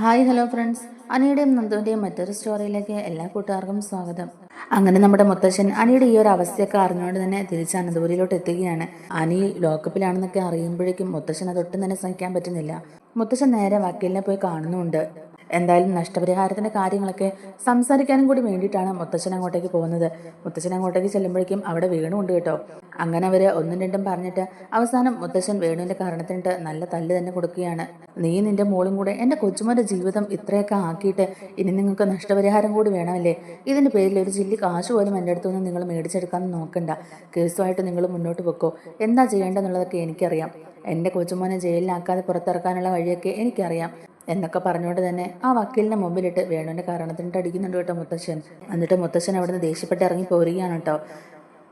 Hi hello friends. അനിയുടെയും നന്ദുവിന്റെയും മറ്റൊരു സ്റ്റോറിയിലേക്ക് എല്ലാ കൂട്ടുകാർക്കും സ്വാഗതം. അങ്ങനെ നമ്മുടെ മുത്തശ്ശൻ അനിയുടെ ഈ ഒരു അവസ്ഥയൊക്കെ അറിഞ്ഞുകൊണ്ട് തന്നെ തിരിച്ച് അനന്തപുരിയിലോട്ട് എത്തുകയാണ്. അനി ലോക്കപ്പിലാണെന്നൊക്കെ അറിയുമ്പോഴേക്കും മുത്തശ്ശൻ അതൊട്ടും തന്നെ സഹിക്കാൻ പറ്റുന്നില്ല. മുത്തശ്ശൻ നേരെ വക്കീലിനെ പോയി കാണുന്നുമുണ്ട് എന്തായാലും നഷ്ടപരിഹാരത്തിന്റെ കാര്യങ്ങളൊക്കെ സംസാരിക്കാനും കൂടി വേണ്ടിയിട്ടാണ് മുത്തച്ഛൻ അങ്ങോട്ടേക്ക് പോകുന്നത്. മുത്തച്ഛൻ അങ്ങോട്ടേക്ക് ചെല്ലുമ്പോഴേക്കും അവിടെ വേണുണ്ട് കേട്ടോ. അങ്ങനെ അവർ ഒന്നും രണ്ടും പറഞ്ഞിട്ട് അവസാനം മുത്തച്ഛൻ വേണുവിന്റെ കാരണത്തിനിട്ട് നല്ല തല്ല് തന്നെ കൊടുക്കുകയാണ്. നീ നിന്റെ മോളും കൂടെ എന്റെ കൊച്ചുമോന്റെ ജീവിതം ഇത്രയൊക്കെ ആക്കിയിട്ട് ഇനി നിങ്ങൾക്ക് നഷ്ടപരിഹാരം കൂടി വേണമല്ലേ? ഇതിന്റെ പേരിൽ ഒരു ചില്ലി കാശ് പോലും എന്റെ അടുത്തു നിന്ന് നിങ്ങൾ മേടിച്ചെടുക്കാൻ നോക്കണ്ട. കേസുമായിട്ട് നിങ്ങൾ മുന്നോട്ട് വെക്കോ എന്താ ചെയ്യേണ്ടതെന്നുള്ളതൊക്കെ എനിക്കറിയാം. എന്റെ കൊച്ചുമോനെ ജയിലിലാക്കാതെ പുറത്തിറക്കാനുള്ള വഴിയൊക്കെ എനിക്കറിയാം. എന്നൊക്കെ പറഞ്ഞുകൊണ്ട് തന്നെ ആ വക്കീലിന്റെ മുമ്പിലിട്ട് വേണുവിന്റെ കാരണത്തിനിട്ട് അടിക്കുന്നുണ്ട് കേട്ടോ മുത്തശ്ശൻ. എന്നിട്ട് മുത്തശ്ശൻ അവിടുന്ന് ദേഷ്യപ്പെട്ട് ഇറങ്ങി പോരുകയാണ് കേട്ടോ.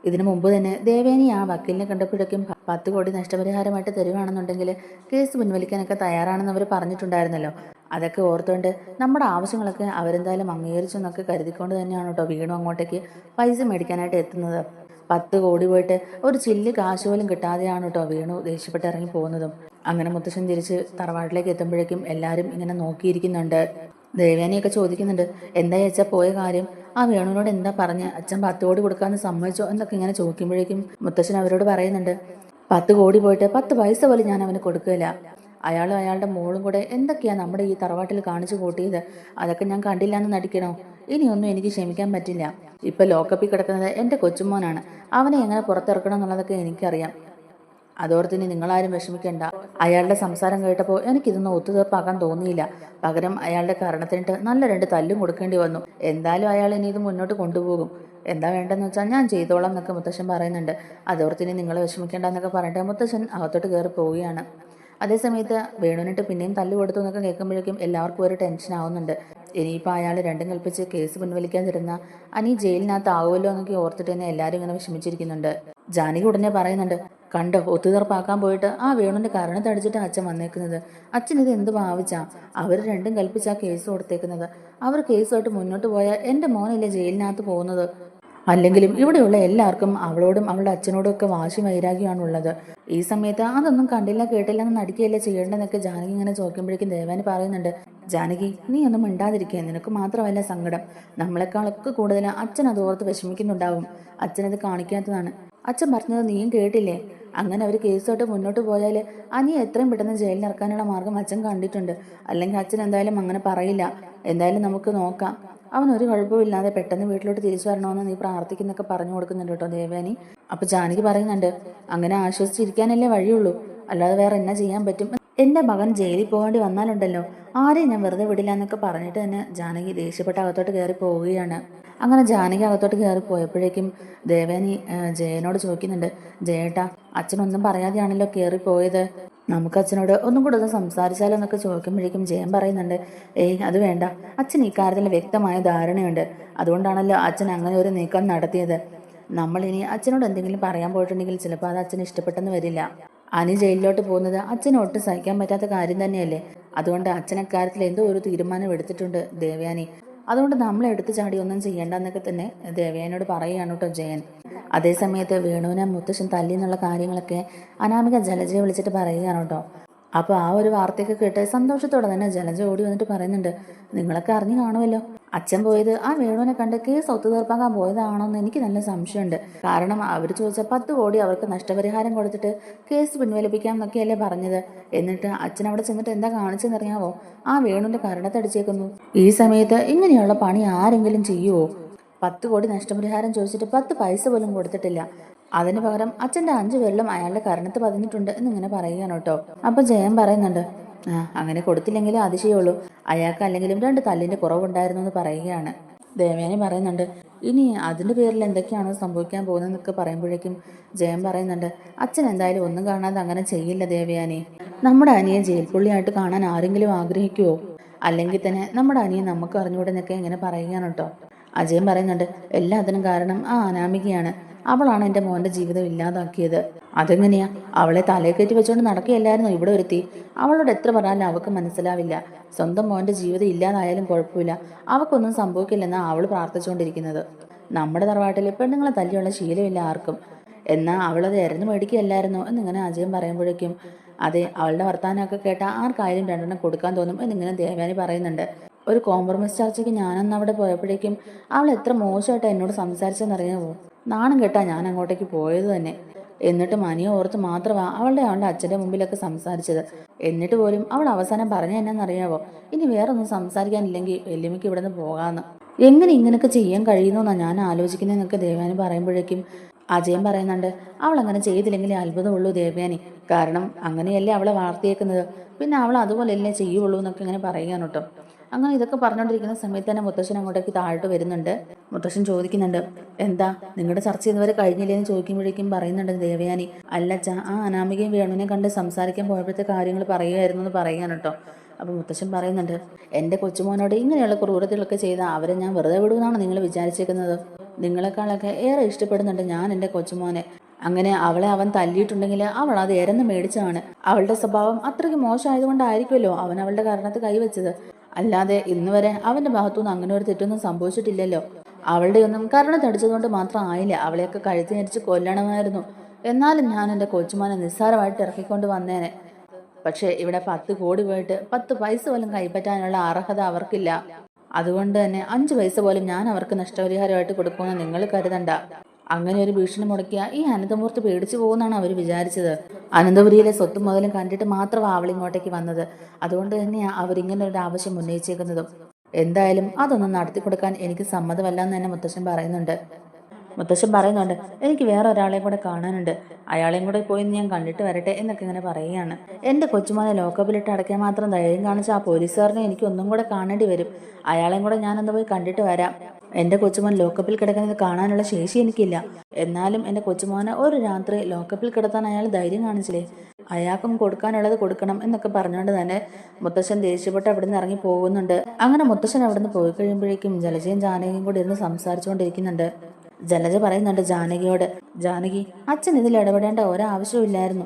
ഇതിനു മുമ്പ് തന്നെ ദേവേനി ആ വക്കീലിനെ കണ്ടപ്പോഴേക്കും പത്ത് കോടി നഷ്ടപരിഹാരമായിട്ട് തരുവാണെന്നുണ്ടെങ്കിൽ കേസ് പിൻവലിക്കാനൊക്കെ തയ്യാറാണെന്ന് അവർ പറഞ്ഞിട്ടുണ്ടായിരുന്നല്ലോ. അതൊക്കെ ഓർത്തുകൊണ്ട് നമ്മുടെ ആവശ്യങ്ങളൊക്കെ അവരെന്തായാലും അംഗീകരിച്ചെന്നൊക്കെ കരുതിക്കൊണ്ട് തന്നെയാണ് കേട്ടോ വീണു അങ്ങോട്ടേക്ക് പൈസ മേടിക്കാനായിട്ട് എത്തുന്നത്. പത്ത് കോടി പോയിട്ട് ഒരു ചില്ല് കാശ് പോലും കിട്ടാതെയാണ് കേട്ടോ വീണു ദേഷ്യപ്പെട്ട് ഇറങ്ങി പോകുന്നതും. അങ്ങനെ മുത്തശ്ശൻ തിരിച്ച് തറവാട്ടിലേക്ക് എത്തുമ്പോഴേക്കും എല്ലാവരും ഇങ്ങനെ നോക്കിയിരിക്കുന്നുണ്ട്. ദേവേനെയൊക്കെ ചോദിക്കുന്നുണ്ട് എന്താ അച്ഛ പോയ കാര്യം? ആ വേണുവിനോട് എന്താ പറഞ്ഞ്? അച്ഛൻ പത്ത് കോടി കൊടുക്കാമെന്ന് സമ്മതിച്ചോ? എന്നൊക്കെ ഇങ്ങനെ ചോദിക്കുമ്പോഴേക്കും മുത്തശ്ശൻ അവരോട് പറയുന്നുണ്ട് പത്ത് കോടി പോയിട്ട് പത്ത് പൈസ പോലും ഞാൻ അവന് കൊടുക്കില്ല അയാളും അയാളുടെ മോളും കൂടെ എന്തൊക്കെയാണ് നമ്മുടെ ഈ തറവാട്ടിൽ കാണിച്ചു കൂട്ടിയത്? അതൊക്കെ ഞാൻ കണ്ടില്ല എന്ന് നടിക്കണോ? ഇനിയൊന്നും എനിക്ക് ക്ഷമിക്കാൻ പറ്റില്ല. ഇപ്പൊ ലോക്കപ്പിൽ കിടക്കുന്നത് എന്റെ കൊച്ചുമോനാണ്. അവനെ എങ്ങനെ പുറത്തിറക്കണം എന്നുള്ളതൊക്കെ എനിക്കറിയാം. അതോർത്തിന് നിങ്ങളാരും വിഷമിക്കേണ്ട. അയാളുടെ സംസാരം കേട്ടപ്പോൾ എനിക്കിതൊന്നും ഒത്തുതീർപ്പാക്കാൻ തോന്നിയില്ല. പകരം അയാളുടെ കാരണത്തിനിട്ട് നല്ല രണ്ട് തല്ലും കൊടുക്കേണ്ടി വന്നു. എന്തായാലും അയാൾ ഇനി ഇത് മുന്നോട്ട് കൊണ്ടുപോകും. എന്താ വേണ്ടെന്ന് വെച്ചാൽ ഞാൻ ചെയ്തോളാം എന്നൊക്കെ മുത്തശ്ശൻ പറയുന്നുണ്ട്. അതോർത്തിന് നിങ്ങൾ വിഷമിക്കേണ്ട എന്നൊക്കെ പറഞ്ഞിട്ട് മുത്തശ്ശൻ അകത്തോട്ട് കയറി പോവുകയാണ്. അതേസമയത്ത് വേണുവിനിട്ട് പിന്നെയും തല്ലു കൊടുത്തു എന്നൊക്കെ കേൾക്കുമ്പോഴേക്കും എല്ലാവർക്കും ഒരു ടെൻഷൻ ആവുന്നുണ്ട്. ഇനിയിപ്പോൾ അയാൾ രണ്ടും കൽപ്പിച്ച് കേസ് പിൻവലിക്കാതിരുന്ന അനി ജയിലിനകത്ത് ആവുമല്ലോ എന്നൊക്കെ ഓർത്തിട്ട് തന്നെ എല്ലാവരും ഇങ്ങനെ വിഷമിച്ചിരിക്കുന്നുണ്ട്. ജാനകി ഉടനെ പറയുന്നുണ്ട് കണ്ടോ ഒത്തുതീർപ്പാക്കാൻ പോയിട്ട് ആ വേണുവിന്റെ കരണത്തടിച്ചിട്ട് അച്ഛൻ വന്നേക്കുന്നത്. അച്ഛൻ ഇത് എന്ത് ഭാവിച്ചാ? അവർ രണ്ടും കൽപ്പിച്ചാ കേസ് കൊടുത്തേക്കുന്നത്. അവർ കേസുമായിട്ട് മുന്നോട്ട് പോയാൽ എന്റെ മോനല്ലേ ജയിലിനകത്ത് പോകുന്നത്? അല്ലെങ്കിലും ഇവിടെയുള്ള എല്ലാവർക്കും അവളോടും അവളുടെ അച്ഛനോടും ഒക്കെ വാശി വൈരാഗ്യമാണുള്ളത്. ഈ സമയത്ത് അതൊന്നും കണ്ടില്ല കേട്ടില്ല എന്ന് നടിക്കുകയല്ലേ ചെയ്യേണ്ടതെന്നൊക്കെ ജാനകി ഇങ്ങനെ ചോദിക്കുമ്പോഴേക്കും ദേവാനി പറയുന്നുണ്ട് ജാനകി നീ ഒന്നും മിണ്ടാതിരിക്കുക നിനക്ക് മാത്രമല്ല സങ്കടം. നമ്മളെക്കാളൊക്കെ കൂടുതൽ അച്ഛൻ അത് ഓർത്ത് വിഷമിക്കുന്നുണ്ടാവും. അച്ഛനത് കാണിക്കാത്തതാണ്. അച്ഛൻ പറഞ്ഞത് നീയും കേട്ടില്ലേ? അങ്ങനെ അവർ കേസുമായിട്ട് മുന്നോട്ട് പോയാൽ അനിയ എത്രയും പെട്ടെന്ന് ജയിലിൽ ഇറക്കാനുള്ള മാർഗം അച്ഛൻ കണ്ടിട്ടുണ്ട്. അല്ലെങ്കിൽ അച്ഛൻ എന്തായാലും അങ്ങനെ പറയില്ല. എന്തായാലും നമുക്ക് നോക്കാം. അവൻ ഒരു കുഴപ്പമില്ലാതെ പെട്ടെന്ന് വീട്ടിലോട്ട് തിരിച്ചു വരണമെന്ന് നീ പ്രാർത്ഥിക്കുന്നൊക്കെ പറഞ്ഞു കൊടുക്കുന്നുണ്ട് കേട്ടോ ദേവാനി. അപ്പൊ ജാനകി പറയുന്നുണ്ട് അങ്ങനെ ആശ്വസിച്ചിരിക്കാനല്ലേ വഴിയുള്ളൂ. അല്ലാതെ വേറെ എന്നാ ചെയ്യാൻ പറ്റും? എന്റെ മകൻ ജയിലിൽ പോകേണ്ടി വന്നാലുണ്ടല്ലോ. ആരെയും ഞാൻ വെറുതെ വിടില്ല എന്നൊക്കെ പറഞ്ഞിട്ട് തന്നെ ജാനകി ദേഷ്യപ്പെട്ട അകത്തോട്ട് കയറി പോവുകയാണ്. അങ്ങനെ ജാനകി അകത്തോട്ട് കയറി പോയപ്പോഴേക്കും ദേവേനി ജയനോട് ചോദിക്കുന്നുണ്ട് ജയേട്ടാ അച്ഛനൊന്നും പറയാതെയാണല്ലോ കയറി പോയത്? നമുക്ക് അച്ഛനോട് ഒന്നും കൂടെ ഒന്ന് സംസാരിച്ചാലോ എന്നൊക്കെ ചോദിക്കുമ്പോഴേക്കും ജയൻ പറയുന്നുണ്ട് ഏയ് അത് വേണ്ട. അച്ഛൻ ഈ കാര്യത്തിൽ വ്യക്തമായ ധാരണയുണ്ട്. അതുകൊണ്ടാണല്ലോ അച്ഛൻ അങ്ങനെ ഒരു നീക്കം നടത്തിയത്. നമ്മളിനി അച്ഛനോട് എന്തെങ്കിലും പറയാൻ പോയിട്ടുണ്ടെങ്കിൽ ചിലപ്പോൾ അത് അച്ഛന് ഇഷ്ടപ്പെട്ടെന്ന് വരില്ല. അനി ജയിലിലോട്ട് പോകുന്നത് അച്ഛന് ഒട്ടും സഹിക്കാൻ പറ്റാത്ത കാര്യം തന്നെയല്ലേ? അതുകൊണ്ട് അച്ഛൻ എന്തോ ഒരു തീരുമാനം എടുത്തിട്ടുണ്ട് ദേവയാനി. അതുകൊണ്ട് നമ്മൾ എടുത്തു ചാടി ഒന്നും ചെയ്യേണ്ടെന്നൊക്കെ തന്നെ ദേവയാനോട് പറയുകയാണ് കേട്ടോ ജയൻ. അതേസമയത്ത് വേണുവിനെ മുത്തശ്ശൻ തല്ലി എന്നുള്ള കാര്യങ്ങളൊക്കെ അനാമിക ജലജയെ വിളിച്ചിട്ട് പറയുകയാണ് കേട്ടോ. അപ്പോൾ ആ ഒരു വാർത്തയൊക്കെ കേട്ട് സന്തോഷത്തോടെ തന്നെ ജലജ ഓടി വന്നിട്ട് പറയുന്നുണ്ട് നിങ്ങളൊക്കെ അറിഞ്ഞു കാണുമല്ലോ. അച്ഛൻ പോയത് ആ വേണുവിനെ കണ്ട് കേസ് ഒത്തുതീർപ്പാക്കാൻ പോയതാണോ എന്ന് എനിക്ക് നല്ല സംശയമുണ്ട്. കാരണം അവർ ചോദിച്ച പത്ത് കോടി അവർക്ക് നഷ്ടപരിഹാരം കൊടുത്തിട്ട് കേസ് പിൻവലിപ്പിക്കാം എന്നൊക്കെയല്ലേ പറഞ്ഞത്. എന്നിട്ട് അച്ഛൻ അവിടെ ചെന്നിട്ട് എന്താ കാണിച്ചെന്നറിയാവോ? ആ വേണുവിന്റെ കരണത്തടിച്ചേക്കുന്നു ഈ സമയത്ത് ഇങ്ങനെയുള്ള പണി ആരെങ്കിലും ചെയ്യുവോ? പത്ത് കോടി നഷ്ടപരിഹാരം ചോദിച്ചിട്ട് പത്ത് പൈസ പോലും കൊടുത്തിട്ടില്ല. അതിന് പകരം അച്ഛന്റെ അഞ്ചു പേരിലും അയാളുടെ കരണത്ത് പതിഞ്ഞിട്ടുണ്ട് എന്നിങ്ങനെ പറയുകയാണ് കേട്ടോ. അപ്പൊ ജയൻ പറയുന്നുണ്ട് ആ അങ്ങനെ കൊടുത്തില്ലെങ്കിലും അതിശയുള്ളൂ. അയാൾക്ക് അല്ലെങ്കിലും രണ്ട് തല്ലിന്റെ കുറവുണ്ടായിരുന്നു എന്ന് പറയുകയാണ്. ദേവയാനി പറയുന്നുണ്ട് ഇനി അതിന്റെ പേരിൽ എന്തൊക്കെയാണോ സംഭവിക്കാൻ പോകുന്നതെന്നൊക്കെ പറയുമ്പോഴേക്കും ജയൻ പറയുന്നുണ്ട് അച്ഛൻ എന്തായാലും ഒന്നും കാണാതെ അങ്ങനെ ചെയ്യില്ല ദേവയാനി. നമ്മുടെ അനിയെ ജയിൽ പുള്ളിയായിട്ട് കാണാൻ ആരെങ്കിലും ആഗ്രഹിക്കുവോ? അല്ലെങ്കിൽ തന്നെ നമ്മുടെ അനിയെ നമുക്ക് അറിഞ്ഞുകൂടെന്നൊക്കെ ഇങ്ങനെ പറയുകയാണ് കേട്ടോ. അജയൻ പറയുന്നുണ്ട് എല്ലാത്തിനും കാരണം ആ അനാമികയാണ്. അവളാണ് എന്റെ മോന്റെ ജീവിതം ഇല്ലാതാക്കിയത്. അതെങ്ങനെയാ? അവളെ തലയെ കയറ്റി വെച്ചുകൊണ്ട് നടക്കുകയല്ലായിരുന്നു ഇവിടെ ഒരുത്തി? അവളോട് എത്ര പറഞ്ഞാലും അവൾക്ക് മനസ്സിലാവില്ല. സ്വന്തം മോന്റെ ജീവിതം ഇല്ലാതായാലും കുഴപ്പമില്ല. അവൾക്കൊന്നും സംഭവിക്കില്ലെന്നാണ് അവൾ പ്രാർത്ഥിച്ചുകൊണ്ടിരിക്കുന്നത് നമ്മുടെ തറവാട്ടിൽ പെണ്ണുങ്ങളെ തല്ലിയുള്ള ശീലമില്ല ആർക്കും. എന്നാൽ അവളത് എരഞ്ഞു മേടിക്കുകയല്ലായിരുന്നു എന്നിങ്ങനെ അജയൻ പറയുമ്പോഴേക്കും അതെ അവളുടെ വർത്തമാനമൊക്കെ കേട്ടാൽ ആർക്കായാലും രണ്ടെണ്ണം കൊടുക്കാൻ തോന്നും എന്നിങ്ങനെ ദേവയാനി പറയുന്നുണ്ട്. ഒരു കോംപ്രമൈസ് ചർച്ചയ്ക്ക് ഞാനന്ന് അവിടെ പോയപ്പോഴേക്കും അവൾ എത്ര മോശമായിട്ട് എന്നോട് സംസാരിച്ചെന്നറിയാമോ നാണം കേട്ടാ ഞാൻ അങ്ങോട്ടേക്ക് പോയത് തന്നെ. എന്നിട്ട് മനിയെ ഓർത്ത് മാത്രമാണ് അവളുടെ അവളുടെ അച്ഛന്റെ മുമ്പിലൊക്കെ സംസാരിച്ചത്. എന്നിട്ട് പോലും അവൾ അവസാനം പറഞ്ഞ എന്നാന്നറിയാവോ? ഇനി വേറെ ഒന്നും സംസാരിക്കാനില്ലെങ്കിൽ വെല്ലുമിക്ക് ഇവിടെ നിന്ന് എങ്ങനെ ഇങ്ങനെയൊക്കെ ചെയ്യാൻ കഴിയുമെന്നാണ് ഞാൻ ആലോചിക്കുന്നതെന്നൊക്കെ ദേവാനി പറയുമ്പോഴേക്കും അജയൻ പറയുന്നുണ്ട് അവൾ അങ്ങനെ ചെയ്തില്ലെങ്കിൽ അത്ഭുതമുള്ളൂ ദേവയാനി. കാരണം അങ്ങനെയല്ലേ അവളെ വളർത്തിയേക്കുന്നത് പിന്നെ അവൾ അതുപോലെയല്ലേ ചെയ്യുള്ളൂ എന്നൊക്കെ ഇങ്ങനെ പറയുകയാണ് കേട്ടോ. അങ്ങനെ ഇതൊക്കെ പറഞ്ഞുകൊണ്ടിരിക്കുന്ന സമയത്ത് തന്നെ മുത്തശ്ശൻ അങ്ങോട്ടേക്ക് താഴോട്ട് വരുന്നുണ്ട്. മുത്തശ്ശൻ ചോദിക്കുന്നുണ്ട് എന്താ നിങ്ങളുടെ ചർച്ച ഇതുവരെ കഴിഞ്ഞില്ലേ എന്ന് ചോദിക്കുമ്പോഴേക്കും പറയുന്നുണ്ട് ദേവയാനി. അല്ലച്ച ആ അനാമികയും വേണുവിനെ കണ്ട് സംസാരിക്കാൻ പോയപ്പോഴത്തെ കാര്യങ്ങൾ പറയുമായിരുന്നു എന്ന് പറയുകയാണ് കേട്ടോ. അപ്പോൾ മുത്തശ്ശൻ പറയുന്നുണ്ട് എന്റെ കൊച്ചുമോനോട് ഇങ്ങനെയുള്ള ക്രൂരതകളൊക്കെ ചെയ്ത അവരെ ഞാൻ വെറുതെ വിടുമെന്നാണ് നിങ്ങൾ വിചാരിച്ചേക്കുന്നത്. നിങ്ങളെക്കാളൊക്കെ ഏറെ ഇഷ്ടപ്പെടുന്നുണ്ട് ഞാൻ എന്റെ കൊച്ചുമോനെ. അങ്ങനെ അവളെ അവൻ തല്ലിയിട്ടുണ്ടെങ്കിൽ അവൾ അത് എരന്ന് മേടിച്ചതാണ്. അവളുടെ സ്വഭാവം അത്രയ്ക്ക് മോശമായതുകൊണ്ടായിരിക്കുമല്ലോ അവൻ അവളുടെ കാരണത്ത് കൈവച്ചത്. അല്ലാതെ ഇന്ന് വരെ അവന്റെ ഭാഗത്തുനിന്ന് അങ്ങനെ ഒരു തെറ്റൊന്നും സംഭവിച്ചിട്ടില്ലല്ലോ. അവളുടെ ഒന്നും കരണത്തടിച്ചതുകൊണ്ട് മാത്രം ആയില്ല. അവളെയൊക്കെ കഴുത്തി ഞരിച്ച് കൊല്ലണമായിരുന്നു. എന്നാലും ഞാൻ എന്റെ കൊച്ചുമാനെ നിസ്സാരമായിട്ട് ഇറക്കിക്കൊണ്ട് വന്നേനെ. പക്ഷേ ഇവിടെ പത്ത് കോടി പോയിട്ട് പത്ത് പൈസ പോലും കൈപ്പറ്റാനുള്ള അർഹത അവർക്കില്ല. അതുകൊണ്ട് തന്നെ അഞ്ച് പൈസ പോലും ഞാൻ അവർക്ക് നഷ്ടപരിഹാരമായിട്ട് കൊടുക്കുമെന്ന് നിങ്ങൾ കരുതണ്ട. അങ്ങനെ ഒരു ഭീഷണി മുടക്കിയ ഈ അനന്തമൂർത്തി പേടിച്ചു പോകുന്നാണ് അവർ വിചാരിച്ചത്. അനന്തപുരിയിലെ സ്വത്തും മുതലും കണ്ടിട്ട് മാത്രം അവൾ ഇങ്ങോട്ടേക്ക് വന്നത്. അതുകൊണ്ട് തന്നെയാണ് അവരിങ്ങനെ ഒരു ആവശ്യം ഉന്നയിച്ചേക്കുന്നതും. എന്തായാലും അതൊന്നും നടത്തി കൊടുക്കാൻ എനിക്ക് സമ്മതമല്ല എന്ന് തന്നെ മുത്തശ്ശൻ പറയുന്നുണ്ട്. മുത്തശ്ശൻ പറയുന്നുണ്ട് എനിക്ക് വേറെ ഒരാളെയും കൂടെ കാണാനുണ്ട്. അയാളെയും കൂടെ പോയി ഞാൻ കണ്ടിട്ട് വരട്ടെ എന്നൊക്കെ ഇങ്ങനെ പറയുകയാണ്. എന്റെ കൊച്ചുമോനെ ലോക്കപ്പിലിട്ട് അടയ്ക്കാൻ മാത്രം ധൈര്യം കാണിച്ച ആ പോലീസുകാരനെ എനിക്ക് ഒന്നും കൂടെ കാണേണ്ടി വരും. അയാളെയും കൂടെ ഞാനൊന്ന് പോയി കണ്ടിട്ട് വരാം. എന്റെ കൊച്ചുമോൻ ലോക്കപ്പിൽ കിടക്കുന്നത് കാണാനുള്ള ശേഷി എനിക്കില്ല. എന്നാലും എന്റെ കൊച്ചുമോനെ ഒരു രാത്രി ലോക്കപ്പിൽ കിടത്താൻ അയാൾ ധൈര്യം കാണിച്ചില്ലേ? അയാൾക്കും കൊടുക്കാനുള്ളത് കൊടുക്കണം എന്നൊക്കെ പറഞ്ഞുകൊണ്ട് തന്നെ മുത്തശ്ശൻ ദേഷ്യപ്പെട്ട് അവിടെ നിന്ന് ഇറങ്ങി പോകുന്നുണ്ട്. അങ്ങനെ മുത്തശ്ശൻ അവിടെ നിന്ന് പോയി കഴിയുമ്പോഴേക്കും ജലജയും ജാനകിയും കൂടി ഇരുന്ന് സംസാരിച്ചുകൊണ്ടിരിക്കുന്നുണ്ട്. ജലജ പറയുന്നുണ്ട് ജാനകിയോട് ജാനകി അച്ഛൻ ഇതിൽ ഇടപെടേണ്ട ഒരാവശ്യമില്ലായിരുന്നു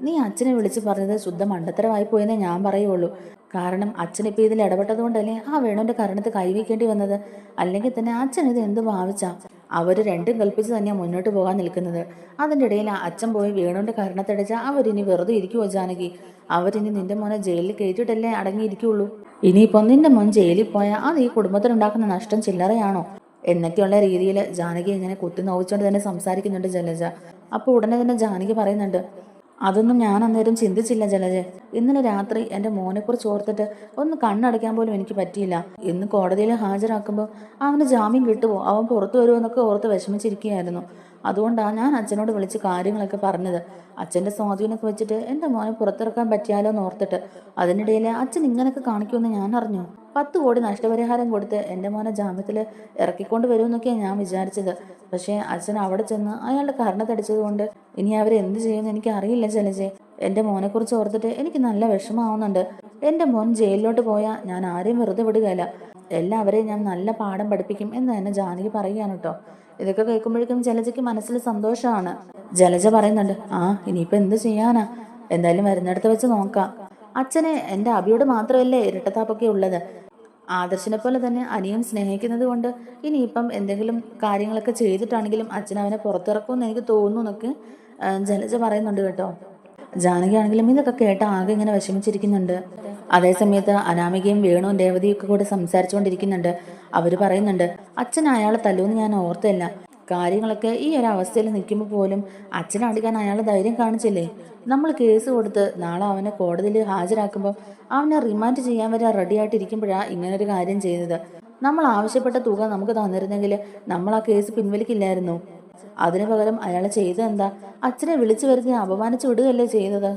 നീ അച്ഛനെ വിളിച്ചു പറഞ്ഞത് ശുദ്ധ മണ്ടത്തരമായി പോയെന്നേ ഞാൻ പറയുള്ളൂ. കാരണം അച്ഛൻ ഇതിൽ ഇടപെട്ടതുകൊണ്ടല്ലേ ആ വേണുവിന്റെ കരണത്ത് കൈവയ്ക്കേണ്ടി വന്നത്? അല്ലെങ്കിൽ തന്നെ അച്ഛൻ ഇത് എന്ത് ഭാവിച്ചാ? അവർ രണ്ടും കൽപ്പിച്ച് തന്നെയാണ് മുന്നോട്ട് പോകാൻ നിൽക്കുന്നത്. അതിന്റെ ഇടയിൽ അച്ഛൻ പോയി വേണുവിന്റെ കരണത്തടിച്ച അവരിനി വെറുതെ ഇരിക്കുവോ ജാനകി? അവരിനി നിന്റെ മോനെ ജയിലിൽ കയറ്റിയിട്ടല്ലേ അടങ്ങിയിരിക്കുള്ളൂ? ഇനിയിപ്പോൾ നിന്റെ മോൻ ജയിലിൽ പോയാൽ അത് ഈ കുടുംബത്തിനുണ്ടാക്കുന്ന നഷ്ടം ചില്ലറയാണോ? എന്നൊക്കെയുള്ള രീതിയിൽ ജാനകി ഇങ്ങനെ കുത്തി നോവിച്ചുകൊണ്ട് തന്നെ സംസാരിക്കുന്നുണ്ട് ജലജ. അപ്പോൾ ഉടനെ തന്നെ ജാനകി പറയുന്നുണ്ട് അതൊന്നും ഞാൻ അന്നേരം ചിന്തിച്ചില്ല ജലജ. ഇന്നലെ രാത്രി എന്റെ മോനെക്കുറിച്ച് ഓർത്തിട്ട് ഒന്ന് കണ്ണടയ്ക്കാൻ പോലും എനിക്ക് പറ്റിയില്ല. ഇന്ന് കോടതിയിൽ ഹാജരാക്കുമ്പോൾ അവന് ജാമ്യം കിട്ടുമോ അവൻ പുറത്തു വരുമോ എന്നൊക്കെ ഓർത്ത് വിഷമിച്ചിരിക്കുകയായിരുന്നു. അതുകൊണ്ടാണ് ഞാൻ അച്ഛനോട് വിളിച്ച് കാര്യങ്ങളൊക്കെ പറഞ്ഞത്. അച്ഛന്റെ സ്വാധീനമൊക്കെ വെച്ചിട്ട് എന്റെ മോനെ പുറത്തിറക്കാൻ പറ്റിയാലോ എന്ന് ഓർത്തിട്ട് അതിനിടയിൽ അച്ഛൻ ഇങ്ങനെയൊക്കെ കാണിക്കുമെന്ന് ഞാൻ അറിഞ്ഞു. പത്ത് കോടി നഷ്ടപരിഹാരം കൊടുത്ത് എന്റെ മോനെ ജാമ്യത്തിൽ ഇറക്കിക്കൊണ്ട് വരുമെന്നൊക്കെയാണ് ഞാൻ വിചാരിച്ചത്. പക്ഷേ അച്ഛൻ അവിടെ ചെന്ന് അയാളുടെ കരണത്തടിച്ചത് കൊണ്ട് ഇനി അവരെന്ത് ചെയ്യുമെന്ന് എനിക്ക് അറിയില്ല ജലജെ എന്റെ മോനെക്കുറിച്ച് ഓർത്തിട്ട് എനിക്ക് നല്ല വിഷമമാവുന്നുണ്ട്. എന്റെ മോൻ ജയിലിലോട്ട് പോയാൽ ഞാൻ ആരെയും വെറുതെ വിടുകയില്ല. എല്ലാവരെയും ഞാൻ നല്ല പാഠം പഠിപ്പിക്കും എന്ന് തന്നെ ജാനകി പറയുകയാണ് കേട്ടോ. ഇതൊക്കെ കേൾക്കുമ്പോഴേക്കും ജലജയ്ക്ക് മനസ്സിൽ സന്തോഷമാണ്. ജലജ പറയുന്നുണ്ട് ആ ഇനിയിപ്പോൾ എന്ത് ചെയ്യാനാ? എന്തായാലും വരുന്നിടത്ത് വെച്ച് നോക്കാം. അച്ഛനെ എന്റെ അബിയോട് മാത്രമല്ലേ ഇരട്ടത്താപ്പൊക്കെ ഉള്ളത്? ആദർശിനെ പോലെ തന്നെ അനിയൻ സ്നേഹിക്കുന്നത് കൊണ്ട് ഇനിയിപ്പം എന്തെങ്കിലും കാര്യങ്ങളൊക്കെ ചെയ്തിട്ടാണെങ്കിലും അച്ഛൻ അവനെ പുറത്തിറക്കുമെന്ന് എനിക്ക് തോന്നുന്നു എന്നൊക്കെ ജലജ പറയുന്നുണ്ട് കേട്ടോ. ജാനകി ആണെങ്കിലും ഇതൊക്കെ കേട്ട ആകെ ഇങ്ങനെ വിഷമിച്ചിരിക്കുന്നുണ്ട്. അതേസമയത്ത് അനാമികയും വേണുവും രേവതിയും ഒക്കെ കൂടെ സംസാരിച്ചുകൊണ്ടിരിക്കുന്നുണ്ട്. അവർ പറയുന്നുണ്ട് അച്ഛൻ അയാളെ തല്ലുമെന്ന് ഞാൻ ഓർത്തില്ല. കാര്യങ്ങളൊക്കെ ഈ ഒരു അവസ്ഥയിൽ നിൽക്കുമ്പോൾ പോലും അച്ഛനെ അടിക്കാൻ അയാൾ ധൈര്യം കാണിച്ചില്ലേ? നമ്മൾ കേസ് കൊടുത്ത് നാളെ അവനെ കോടതിയിൽ ഹാജരാക്കുമ്പോൾ അവനെ റിമാൻഡ് ചെയ്യാൻ വരെ റെഡി ആയിട്ടിരിക്കുമ്പോഴാണ് ഒരു കാര്യം ചെയ്തത്. നമ്മൾ ആവശ്യപ്പെട്ട തുക നമുക്ക് തന്നിരുന്നെങ്കിൽ നമ്മൾ ആ കേസ് പിൻവലിക്കില്ലായിരുന്നു. അതിനു പകരം അയാൾ ചെയ്തത് എന്താ അച്ഛനെ വിളിച്ചു വരുത്തി അപമാനിച്ചു വിടുകയല്ലേ ചെയ്തത്?